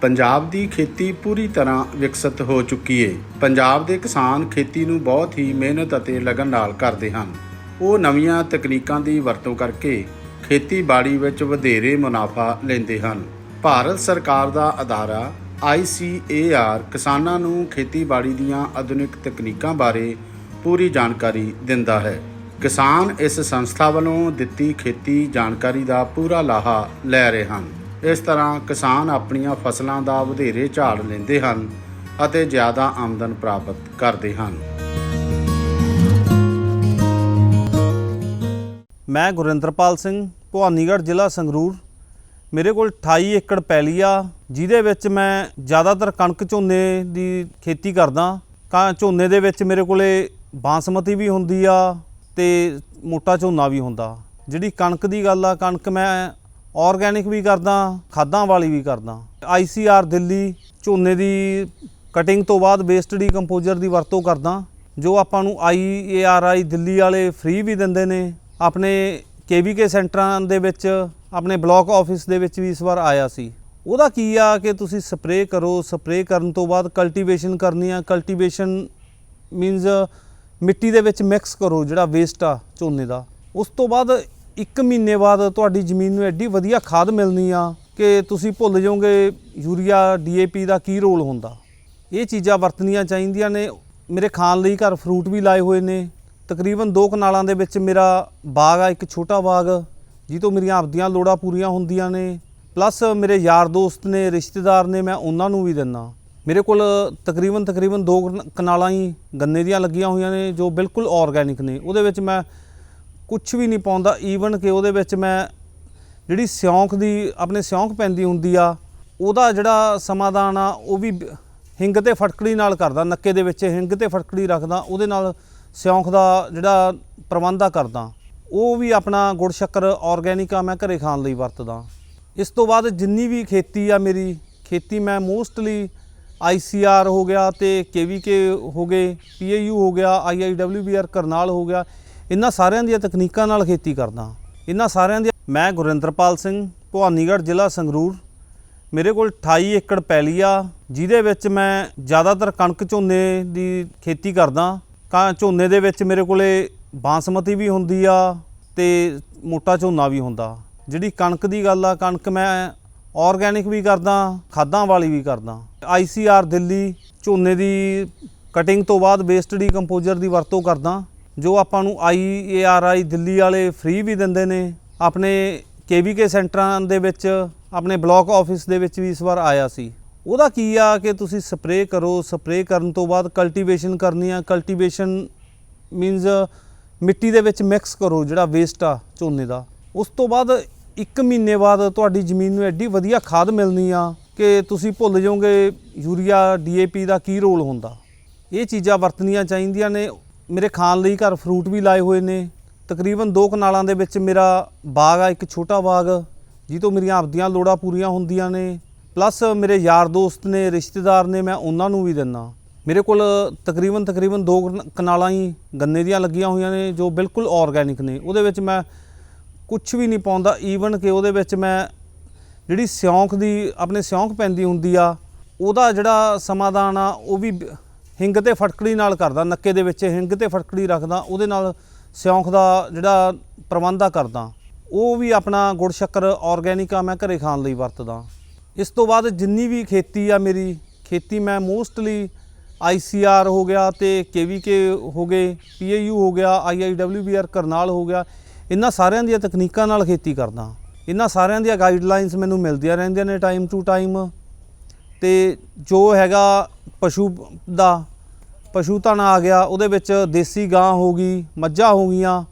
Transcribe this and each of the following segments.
ਪੰਜਾਬ ਦੀ ਖੇਤੀ ਪੂਰੀ ਤਰ੍ਹਾਂ ਵਿਕਸਿਤ ਹੋ ਚੁੱਕੀ ਏ। ਪੰਜਾਬ ਦੇ ਕਿਸਾਨ ਖੇਤੀ ਨੂੰ ਬਹੁਤ ਹੀ ਮਿਹਨਤ ਅਤੇ ਲਗਨ ਨਾਲ ਕਰਦੇ ਹਨ। ਉਹ ਨਵੀਆਂ ਤਕਨੀਕਾਂ ਦੀ ਵਰਤੋਂ ਕਰਕੇ ਖੇਤੀਬਾੜੀ ਵਿੱਚ ਵਧੇਰੇ ਮੁਨਾਫਾ ਲੈਂਦੇ ਹਨ। ਭਾਰਤ ਸਰਕਾਰ ਦਾ ਅਦਾਰਾ ICAR ਕਿਸਾਨਾਂ ਨੂੰ ਖੇਤੀਬਾੜੀ ਦੀਆਂ ਆਧੁਨਿਕ ਤਕਨੀਕਾਂ ਬਾਰੇ ਪੂਰੀ ਜਾਣਕਾਰੀ ਦਿੰਦਾ ਹੈ। ਕਿਸਾਨ ਇਸ ਸੰਸਥਾ ਵੱਲੋਂ ਦਿੱਤੀ ਖੇਤੀ ਜਾਣਕਾਰੀ ਦਾ ਪੂਰਾ ਲਾਹਾ ਲੈ ਰਹੇ ਹਨ। ਇਸ ਤਰ੍ਹਾਂ ਕਿਸਾਨ ਆਪਣੀਆਂ ਫਸਲਾਂ ਦਾ ਵਧੇਰੇ ਝਾੜ ਲੈਂਦੇ ਹਨ ਅਤੇ ਜ਼ਿਆਦਾ ਆਮਦਨ ਪ੍ਰਾਪਤ ਕਰਦੇ ਹਨ। ਮੈਂ ਗੁਰਿੰਦਰਪਾਲ ਸਿੰਘ, ਭਵਾਨੀਗੜ੍ਹ ਜ਼ਿਲ੍ਹਾ ਸੰਗਰੂਰ। ਮੇਰੇ ਕੋਲ 28 ਏਕੜ ਪੈਲੀ ਆ, ਜਿਹਦੇ ਵਿੱਚ ਮੈਂ ਜ਼ਿਆਦਾਤਰ ਕਣਕ ਝੋਨੇ ਦੀ ਖੇਤੀ ਕਰਦਾ। ਕਾ ਝੋਨੇ ਦੇ ਵਿੱਚ ਮੇਰੇ ਕੋਲੇ ਬਾਸਮਤੀ ਵੀ ਹੁੰਦੀ ਆ ਤੇ ਮੋਟਾ ਝੋਨਾ ਵੀ ਹੁੰਦਾ। ਜਿਹੜੀ ਕਣਕ ਦੀ ਗੱਲ ਆ, ਕਣਕ ਮੈਂ ਆਰਗੈਨਿਕ ਵੀ ਕਰਦਾ, ਖਾਦਾਂ ਵਾਲੀ ਵੀ ਕਰਦਾ। ਆਈਸੀਆਰ ਦਿੱਲੀ ਝੋਨੇ ਦੀ ਕਟਿੰਗ ਤੋਂ ਬਾਅਦ ਵੇਸਟ ਡੀਕੰਪੋਜ਼ਰ ਦੀ ਵਰਤੋਂ ਕਰਦਾ, ਜੋ ਆਪਾਂ ਨੂੰ ਆਈਏਆਰਆਈ ਦਿੱਲੀ ਵਾਲੇ ਫ੍ਰੀ ਵੀ ਦਿੰਦੇ ਨੇ। ਆਪਣੇ ਕੇਵੀਕੇ ਸੈਂਟਰਾਂ ਦੇ ਵਿੱਚ, ਆਪਣੇ ਬਲਾਕ ਆਫਿਸ ਦੇ ਵਿੱਚ ਵੀ ਇਸ ਵਾਰ ਆਇਆ ਸੀ। ਉਹਦਾ ਕੀ ਆ ਕਿ ਤੁਸੀਂ ਸਪਰੇਅ ਕਰੋ ਸਪਰੇਅ ਕਰਨ ਤੋਂ ਬਾਅਦ ਕਲਟੀਵੇਸ਼ਨ ਕਰਨੀ ਆ। ਕਲਟੀਵੇਸ਼ਨ ਮੀਨਸ ਮਿੱਟੀ ਦੇ ਵਿੱਚ ਮਿਕਸ ਕਰੋ ਜਿਹੜਾ ਵੇਸਟ ਆ ਝੋਨੇ ਦਾ। ਉਸ ਤੋਂ ਬਾਅਦ 1 ਮਹੀਨੇ ਬਾਅਦ ਤੁਹਾਡੀ ਜ਼ਮੀਨ ਨੂੰ ਐਡੀ ਵਧੀਆ ਖਾਦ ਮਿਲਣੀ ਆ ਕਿ ਤੁਸੀਂ ਭੁੱਲ ਜਾਓਗੇ ਯੂਰੀਆ ਡੀਏਪੀ ਦਾ ਕੀ ਰੋਲ ਹੁੰਦਾ। ਇਹ ਚੀਜ਼ਾਂ ਵਰਤਣੀਆਂ ਚਾਹੀਦੀਆਂ ਨੇ। ਮੇਰੇ ਖਾਣ ਲਈ ਘਰ ਫਰੂਟ ਵੀ ਲਾਏ ਹੋਏ ਨੇ। ਤਕਰੀਬਨ ਦੋ ਕਨਾਲਾਂ ਦੇ ਵਿੱਚ ਮੇਰਾ ਬਾਗ ਆ, ਇੱਕ ਛੋਟਾ ਬਾਗ ਜਿਹਤੋਂ ਮੇਰੀਆਂ ਆਪਦੀਆਂ ਲੋੜਾਂ ਪੂਰੀਆਂ ਹੁੰਦੀਆਂ ਨੇ। ਪਲੱਸ ਮੇਰੇ ਯਾਰ ਦੋਸਤ ਨੇ, ਰਿਸ਼ਤੇਦਾਰ ਨੇ, ਮੈਂ ਉਹਨਾਂ ਨੂੰ ਵੀ ਦਿੰਦਾ। ਮੇਰੇ ਕੋਲ ਤਕਰੀਬਨ ਤਕਰੀਬਨ ਦੋ ਕਨਾਲਾਂ ਹੀ ਗੰਨੇ ਦੀਆਂ ਲੱਗੀਆਂ ਹੋਈਆਂ ਨੇ, ਜੋ ਬਿਲਕੁਲ ਆਰਗੈਨਿਕ ਨੇ। ਉਹਦੇ ਵਿੱਚ ਮੈਂ ਕੁਝ ਵੀ ਨਹੀਂ ਪਾਉਂਦਾ ਈਵਨ ਕਿ ਉਹਦੇ ਵਿੱਚ ਮੈਂ ਜਿਹੜੀ ਸਿਉਂਖ ਦੀ, ਆਪਣੇ ਸਿਉਂਖ ਪੈਂਦੀ ਹੁੰਦੀ ਆ, ਉਹਦਾ ਜਿਹੜਾ ਸਮਾਧਾਨ ਆ, ਉਹ ਵੀ ਹਿੰਗ ਤੇ ਫਟਕੜੀ ਨਾਲ ਕਰਦਾ, ਨੱਕੇ ਦੇ ਵਿੱਚ ਹਿੰਗ ਤੇ ਫਟਕੜੀ ਰੱਖਦਾ, ਉਹਦੇ ਨਾਲ ਸਿਉਂਖ ਦਾ ਜਿਹੜਾ ਪ੍ਰਬੰਧ ਆ ਕਰਦਾ। ਉਹ ਵੀ ਆਪਣਾ ਗੁੜ ਸ਼ੱਕਰ ਆਰਗੈਨਿਕ ਆ, ਮੈਂ ਘਰੇ ਖਾਣ ਲਈ ਵਰਤਦਾ। ਇਸ ਤੋਂ ਬਾਅਦ ਜਿੰਨੀ ਵੀ ਖੇਤੀ ਆ ਮੇਰੀ, ਖੇਤੀ ਮੈਂ ਮੋਸਟਲੀ ਆਈਸੀਆਰ ਹੋ ਗਿਆ ਤੇ ਕੇਵੀਕੇ ਹੋ ਗਏ ਪੀਏਯੂ ਹੋ ਗਿਆ ਆਈਆਈਡਬਲਯੂਬੀਆਰ ਕਰਨਾਲ ਹੋ ਗਿਆ ਇਹਨਾਂ ਸਾਰਿਆਂ ਦੀਆਂ ਤਕਨੀਕਾਂ ਨਾਲ ਖੇਤੀ ਕਰਦਾ ਇਹਨਾਂ ਸਾਰਿਆਂ ਦੀ ਮੈਂ ਗੁਰਿੰਦਰਪਾਲ ਸਿੰਘ, ਭਵਾਨੀਗੜ੍ਹ ਜ਼ਿਲ੍ਹਾ ਸੰਗਰੂਰ। ਮੇਰੇ ਕੋਲ 28 ਏਕੜ ਪੈਲੀ ਆ, ਜਿਹਦੇ ਵਿੱਚ ਮੈਂ ਜ਼ਿਆਦਾਤਰ ਕਣਕ ਝੋਨੇ ਦੀ ਖੇਤੀ ਕਰਦਾ ਕਾ ਝੋਨੇ ਦੇ ਵਿੱਚ ਮੇਰੇ ਕੋਲੇ ਬਾਸਮਤੀ ਵੀ ਹੁੰਦੀ ਆ ਤੇ ਮੋਟਾ ਝੋਨਾ ਵੀ ਹੁੰਦਾ। ਜਿਹੜੀ ਕਣਕ ਦੀ ਗੱਲ ਆ, ਕਣਕ ਮੈਂ ਆਰਗੈਨਿਕ ਵੀ ਕਰਦਾ ਖਾਦਾਂ ਵਾਲੀ ਵੀ ਕਰਦਾ ਆਈਸੀਆਰ ਦਿੱਲੀ ਝੋਨੇ ਦੀ ਕਟਿੰਗ ਤੋਂ ਬਾਅਦ ਵੇਸਟ ਡੀਕੰਪੋਜ਼ਰ ਦੀ ਵਰਤੋਂ ਕਰਦਾ ਜੋ ਆਪਾਂ ਨੂੰ ਆਈਏਆਰਆਈ ਦਿੱਲੀ ਵਾਲੇ ਫ੍ਰੀ ਵੀ ਦਿੰਦੇ ਨੇ, ਆਪਣੇ ਕੇਵੀਕੇ ਸੈਂਟਰਾਂ ਦੇ ਵਿੱਚ, ਆਪਣੇ ਬਲਾਕ ਆਫਿਸ ਦੇ ਵਿੱਚ ਵੀ ਇਸ ਵਾਰ ਆਇਆ ਸੀ। ਉਹਦਾ ਕੀ ਆ ਕਿ ਤੁਸੀਂ ਸਪਰੇਅ ਕਰੋ ਸਪਰੇਅ ਕਰਨ ਤੋਂ ਬਾਅਦ ਕਲਟੀਵੇਸ਼ਨ ਕਰਨੀ ਆ। ਕਲਟੀਵੇਸ਼ਨ ਮੀਨਸ ਮਿੱਟੀ ਦੇ ਵਿੱਚ ਮਿਕਸ ਕਰੋ ਜਿਹੜਾ ਵੇਸਟ ਆ ਝੋਨੇ ਦਾ। ਉਸ ਤੋਂ ਬਾਅਦ 1 ਮਹੀਨੇ ਬਾਅਦ ਤੁਹਾਡੀ ਜ਼ਮੀਨ ਨੂੰ ਐਡੀ ਵਧੀਆ ਖਾਦ ਮਿਲਣੀ ਆ ਕਿ ਤੁਸੀਂ ਭੁੱਲ ਜਾਓਗੇ ਯੂਰੀਆ ਡੀਏਪੀ ਦਾ ਕੀ ਰੋਲ ਹੁੰਦਾ। ਇਹ ਚੀਜ਼ਾਂ ਵਰਤਣੀਆਂ ਚਾਹੀਦੀਆਂ ਨੇ। ਮੇਰੇ ਖਾਣ ਲਈ ਘਰ ਫਰੂਟ ਵੀ ਲਾਏ ਹੋਏ ਨੇ। ਤਕਰੀਬਨ ਦੋ ਕਨਾਲਾਂ ਦੇ ਵਿੱਚ ਮੇਰਾ ਬਾਗ ਆ, ਇੱਕ ਛੋਟਾ ਬਾਗ। ਜਿਹਤੋਂ ਮੇਰੀਆਂ ਆਪਦੀਆਂ ਲੋੜਾਂ ਪੂਰੀਆਂ ਹੁੰਦੀਆਂ ਨੇ। ਪਲੱਸ ਮੇਰੇ ਯਾਰ ਦੋਸਤ ਨੇ, ਰਿਸ਼ਤੇਦਾਰ ਨੇ, ਮੈਂ ਉਹਨਾਂ ਨੂੰ ਵੀ ਦਿੰਦਾ। ਮੇਰੇ ਕੋਲ ਤਕਰੀਬਨ ਤਕਰੀਬਨ ਦੋ ਕਨਾਲਾਂ ਹੀ ਗੰਨੇ ਦੀਆਂ ਲੱਗੀਆਂ ਹੋਈਆਂ ਨੇ, ਜੋ ਬਿਲਕੁਲ ਆਰਗੈਨਿਕ ਨੇ। ਉਹਦੇ ਵਿੱਚ ਮੈਂ ਕੁਝ ਵੀ ਨਹੀਂ ਪਾਉਂਦਾ। ਈਵਨ ਕਿ ਉਹਦੇ ਵਿੱਚ ਮੈਂ ਜਿਹੜੀ ਸਿਉਂਖ ਦੀ, ਆਪਣੇ ਸਿਉਂਖ ਪੈਂਦੀ ਹੁੰਦੀ ਆ, ਉਹਦਾ ਜਿਹੜਾ ਸਮਾਧਾਨ ਆ, ਉਹ ਵੀ ਹਿੰਗ ਤੇ ਫਟਕੜੀ ਨਾਲ ਕਰਦਾ, ਨੱਕੇ ਦੇ ਵਿੱਚ ਹਿੰਗ ਤੇ ਫਟਕੜੀ ਰੱਖਦਾ, ਉਹਦੇ ਨਾਲ ਸਿਉਂਖ ਦਾ ਜਿਹੜਾ ਪ੍ਰਬੰਧ ਆ ਕਰਦਾ। ਉਹ ਵੀ ਆਪਣਾ ਗੁੜ ਸ਼ੱਕਰ ਆਰਗੈਨਿਕ ਆ, ਮੈਂ ਘਰੇ ਖਾਣ ਲਈ ਵਰਤਦਾ। ਇਸ ਤੋਂ ਬਾਅਦ ਜਿੰਨੀ ਵੀ ਖੇਤੀ ਆ ਮੇਰੀ, ਖੇਤੀ ਮੈਂ ਮੋਸਟਲੀ ਆਈਸੀਆਰ ਹੋ ਗਿਆ ਤੇ ਕੇਵੀਕੇ ਹੋ ਗਏ ਪੀਏਯੂ ਹੋ ਗਿਆ ਆਈਆਈਡਬਲਯੂਬੀਆਰ ਕਰਨਾਲ ਹੋ ਗਿਆ, ਇਹਨਾਂ ਸਾਰਿਆਂ ਦੀਆਂ ਤਕਨੀਕਾਂ ਨਾਲ ਖੇਤੀ ਕਰਦਾ। ਇਹਨਾਂ ਸਾਰਿਆਂ ਦੀਆਂ ਗਾਈਡਲਾਈਨਸ ਮੈਨੂੰ ਮਿਲਦੀਆਂ ਰਹਿੰਦੀਆਂ ਨੇ ਟਾਈਮ ਟੂ ਟਾਈਮ ਤੇ ਜੋ ਹੈਗਾ ਪਸ਼ੂ ਦਾ ਪਸ਼ੂ ਧਨ ਆ ਗਿਆ, ਉਹਦੇ ਵਿੱਚ ਦੇਸੀ ਗਾਂ ਹੋ ਗਈ, ਮੱਝਾਂ ਹੋ ਗਈਆਂ।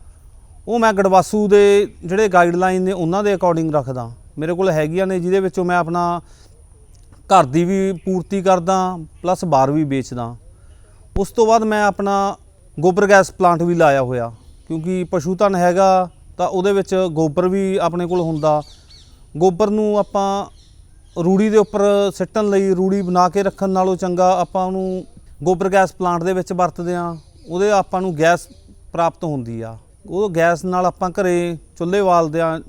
ਉਹ ਮੈਂ ਗੜਵਾਸੂ ਦੇ ਜਿਹੜੇ ਗਾਈਡਲਾਈਨ ਨੇ ਉਹਨਾਂ ਦੇ ਅਕੋਰਡਿੰਗ ਰੱਖਦਾ। ਮੇਰੇ ਕੋਲ ਹੈਗੀਆਂ ਨੇ, ਜਿਹਦੇ ਵਿੱਚੋਂ ਮੈਂ ਆਪਣਾ ਘਰ ਦੀ ਵੀ ਪੂਰਤੀ ਕਰਦਾ ਪਲੱਸ ਬਾਹਰ ਵੀ ਵੇਚਦਾ। ਉਸ ਤੋਂ ਬਾਅਦ ਮੈਂ ਆਪਣਾ ਗੋਬਰ ਗੈਸ ਪਲਾਂਟ ਵੀ ਲਾਇਆ ਹੋਇਆ। ਕਿਉਂਕਿ ਪਸ਼ੂ ਧਨ ਹੈਗਾ, ਤਾਂ ਉਹਦੇ ਵਿੱਚ ਗੋਬਰ ਵੀ ਆਪਣੇ ਕੋਲ ਹੁੰਦਾ। ਗੋਬਰ ਨੂੰ ਆਪਾਂ ਰੂੜੀ ਦੇ ਉੱਪਰ ਸਿੱਟਣ ਲਈ, ਰੂੜੀ ਬਣਾ ਕੇ ਰੱਖਣ ਨਾਲੋਂ ਚੰਗਾ ਆਪਾਂ ਉਹਨੂੰ ਗੋਬਰ ਗੈਸ ਪਲਾਂਟ ਦੇ ਵਿੱਚ ਵਰਤਦੇ ਆ ਉਹਦੇ ਆਪਾਂ ਨੂੰ ਗੈਸ ਪ੍ਰਾਪਤ ਹੁੰਦੀ ਆ। ਉਹ ਗੈਸ ਨਾਲ ਆਪਾਂ ਘਰੇ ਚੁੱਲ੍ਹੇ ਬਾਲਦੇ ਆ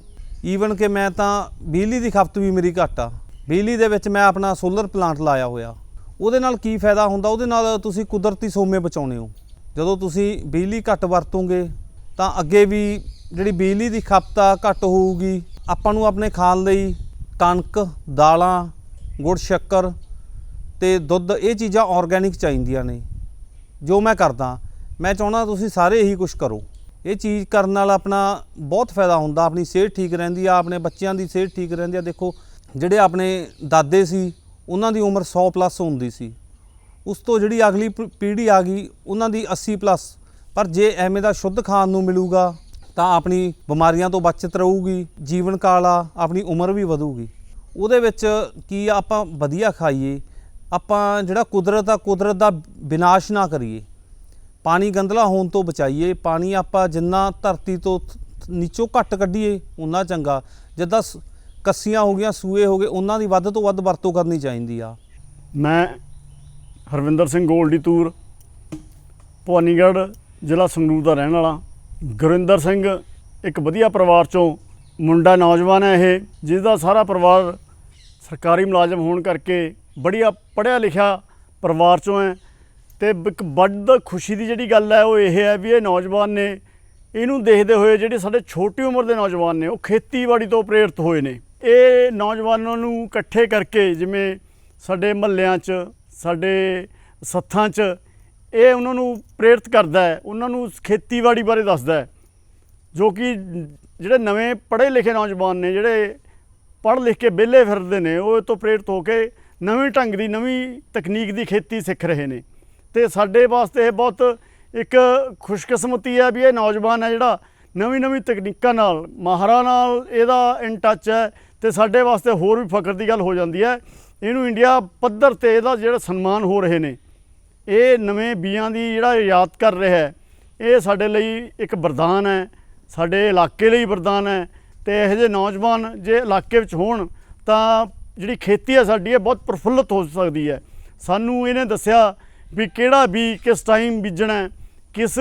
ਈਵਨ ਕਿ ਮੈਂ ਤਾਂ ਬਿਜਲੀ ਦੀ ਖਪਤ ਵੀ ਮੇਰੀ ਘੱਟ ਆ। ਬਿਜਲੀ ਦੇ ਵਿੱਚ ਮੈਂ ਆਪਣਾ ਸੋਲਰ ਪਲਾਂਟ ਲਾਇਆ ਹੋਇਆ। ਉਹਦੇ ਨਾਲ ਕੀ ਫਾਇਦਾ ਹੁੰਦਾ? ਉਹਦੇ ਨਾਲ ਤੁਸੀਂ ਕੁਦਰਤੀ ਸੋਮੇ ਬਚਾਉਨੇ ਹੋ। ਜਦੋਂ ਤੁਸੀਂ ਬਿਜਲੀ ਘੱਟ ਵਰਤੋਗੇ, ਤਾਂ ਅੱਗੇ ਵੀ ਜਿਹੜੀ ਬਿਜਲੀ ਦੀ ਖਪਤ ਆ, ਘੱਟ ਹੋਊਗੀ। ਆਪਾਂ ਨੂੰ ਆਪਣੇ ਖਾਣ ਲਈ ਕਣਕ, ਦਾਲਾਂ, ਗੁੜ, ਸ਼ੱਕਰ ਤੇ ਦੁੱਧ, ਇਹ ਚੀਜ਼ਾਂ ਆਰਗੈਨਿਕ ਚਾਹੀਦੀਆਂ ਨੇ। ਜੋ ਮੈਂ ਕਰਦਾ, ਮੈਂ ਚਾਹੁੰਦਾ ਤੁਸੀਂ ਸਾਰੇ ਇਹੀ ਕੁਝ ਕਰੋ। ਇਹ ਚੀਜ਼ ਕਰਨ ਨਾਲ ਆਪਣਾ ਬਹੁਤ ਫਾਇਦਾ ਹੁੰਦਾ, ਆਪਣੀ ਸਿਹਤ ਠੀਕ ਰਹਿੰਦੀ ਆ, ਆਪਣੇ ਬੱਚਿਆਂ ਦੀ ਸਿਹਤ ਠੀਕ ਰਹਿੰਦੀ ਆ। ਦੇਖੋ, ਜਿਹੜੇ ਆਪਣੇ ਦਾਦੇ ਸੀ, ਉਹਨਾਂ ਦੀ ਉਮਰ 100 ਪਲੱਸ ਹੁੰਦੀ ਸੀ। ਉਸ ਤੋਂ ਜਿਹੜੀ ਅਗਲੀ ਪ- ਪੀੜ੍ਹੀ ਆ ਗਈ, ਉਹਨਾਂ ਦੀ 80 ਪਲੱਸ। ਪਰ ਜੇ ਐਵੇਂ ਦਾ ਸ਼ੁੱਧ ਖਾਣ ਨੂੰ ਮਿਲੂਗਾ, ਤਾਂ ਆਪਣੀ ਬਿਮਾਰੀਆਂ ਤੋਂ ਬਚਤ ਰਹੂਗੀ, ਜੀਵਨ ਕਾਲ ਆ ਆਪਣੀ ਉਮਰ ਵੀ ਵਧੂਗੀ। ਉਹਦੇ ਵਿੱਚ ਕੀ ਆਪਾਂ ਵਧੀਆ ਖਾਈਏ ਆਪਾਂ ਜਿਹੜਾ ਕੁਦਰਤ ਆ, ਕੁਦਰਤ ਦਾ ਵਿਨਾਸ਼ ਨਾ ਕਰੀਏ। ਪਾਣੀ ਗੰਦਲਾ ਹੋਣ ਤੋਂ ਬਚਾਈਏ। ਪਾਣੀ ਆਪਾਂ ਜਿੰਨਾ ਧਰਤੀ ਤੋਂ ਨੀਚੋਂ ਘੱਟ ਕੱਢੀਏ ਉਨਾ ਚੰਗਾ। ਜਿੱਦਾਂ ਸ- ਕੱਸੀਆਂ ਹੋ ਗਈਆਂ, ਸੂਏ ਹੋ ਗਏ ਉਹਨਾਂ ਦੀ ਵੱਧ ਤੋਂ ਵੱਧ ਵਰਤੋਂ ਕਰਨੀ ਚਾਹੀਦੀ ਆ। ਮੈਂ ਹਰਵਿੰਦਰ ਸਿੰਘ ਗੋਲਡੀ ਤੂਰ ਭਵਾਨੀਗੜ੍ਹ ਜ਼ਿਲ੍ਹਾ ਸੰਗਰੂਰ ਦਾ ਰਹਿਣ ਵਾਲਾ। ਗੁਰਿੰਦਰ ਸਿੰਘ ਇੱਕ ਵਧੀਆ ਪਰਿਵਾਰ ਚੋਂ ਮੁੰਡਾ ਨੌਜਵਾਨ ਹੈ ਇਹ ਜਿਸ ਦਾ ਸਾਰਾ ਪਰਿਵਾਰ ਸਰਕਾਰੀ ਮੁਲਾਜ਼ਮ ਹੋਣ ਕਰਕੇ ਬੜੀਆ ਪੜ੍ਹਿਆ ਲਿਖਿਆ ਪਰਿਵਾਰ ਚੋਂ ਹੈ ਤੇ ਇੱਕ ਵੱਡ ਖੁਸ਼ੀ ਦੀ ਜਿਹੜੀ ਗੱਲ ਹੈ ਉਹ ਇਹ ਹੈ ਵੀ ਇਹ ਨੌਜਵਾਨ ਨੇ ਇਹਨੂੰ ਦੇਖਦੇ ਹੋਏ ਜਿਹੜੇ ਸਾਡੇ ਛੋਟੀ ਉਮਰ ਦੇ ਨੌਜਵਾਨ ਨੇ ਉਹ ਖੇਤੀਬਾੜੀ ਤੋਂ ਪ੍ਰੇਰਿਤ ਹੋਏ ਨੇ। ਇਹ ਨੌਜਵਾਨਾਂ ਨੂੰ ਇਕੱਠੇ ਕਰਕੇ ਜਿਵੇਂ ਸਾਡੇ ਮਹੱਲਿਆਂ 'ਚ, ਸਾਡੇ ਸੱਥਾਂ 'ਚ ਇਹ ਉਹਨਾਂ ਨੂੰ ਪ੍ਰੇਰਿਤ ਕਰਦਾ ਹੈ, ਉਹਨਾਂ ਨੂੰ ਖੇਤੀਬਾੜੀ ਬਾਰੇ ਦੱਸਦਾ ਹੈ, ਜੋ ਕਿ ਜਿਹੜੇ ਨਵੇਂ ਪੜ੍ਹੇ ਲਿਖੇ ਨੌਜਵਾਨ ਨੇ, ਜਿਹੜੇ ਪੜ੍ਹ ਲਿਖ ਕੇ ਵਿਹਲੇ ਫਿਰਦੇ ਨੇ, ਉਹ ਇਹ ਤੋਂ ਪ੍ਰੇਰਿਤ ਹੋ ਕੇ ਨਵੇਂ ਢੰਗ ਦੀ, ਨਵੀਂ ਤਕਨੀਕ ਦੀ ਖੇਤੀ ਸਿੱਖ ਰਹੇ ਨੇ। ਤੇ ਸਾਡੇ ਵਾਸਤੇ ਇਹ ਬਹੁਤ ਇੱਕ ਖੁਸ਼ਕਿਸਮਤੀ ਹੈ ਵੀ ਇਹ ਨੌਜਵਾਨ ਹੈ ਜਿਹੜਾ ਨਵੀਂ ਨਵੀਂ ਤਕਨੀਕਾਂ ਨਾਲ, ਮਾਹਰਾਂ ਨਾਲ ਇਹਦਾ ਇਨ ਟੱਚ ਹੈ ਤੇ ਸਾਡੇ ਵਾਸਤੇ ਹੋਰ ਵੀ ਫਖਰ ਦੀ ਗੱਲ ਹੋ ਜਾਂਦੀ ਹੈ। ਇਹਨੂੰ ਇੰਡੀਆ ਪੱਧਰ ਤੇ ਇਹਦਾ ਜਿਹੜਾ ਸਨਮਾਨ ਹੋ ਰਹੇ ਨੇ, ਇਹ ਨਵੇਂ ਬੀਆਂ ਦੀ ਜਿਹੜਾ ਯਾਦ ਕਰ ਰਿਹਾ ਹੈ, ਇਹ ਸਾਡੇ ਲਈ ਇੱਕ ਵਰਦਾਨ ਹੈ, ਸਾਡੇ ਇਲਾਕੇ ਲਈ ਵਰਦਾਨ ਹੈ। ਤੇ ਇਹੋ ਜਿਹੇ ਨੌਜਵਾਨ ਜੇ ਇਲਾਕੇ ਵਿੱਚ ਹੋਣ ਤਾਂ ਜਿਹੜੀ ਖੇਤੀ ਹੈ ਸਾਡੀ ਇਹ ਬਹੁਤ ਪ੍ਰਫੁੱਲਤ ਹੋ ਸਕਦੀ ਹੈ। ਸਾਨੂੰ ਇਹਨੇ ਦੱਸਿਆ ਵੀ ਕਿਹੜਾ ਬੀ ਕਿਸ ਟਾਈਮ ਬੀਜਣਾ ਕਿਸ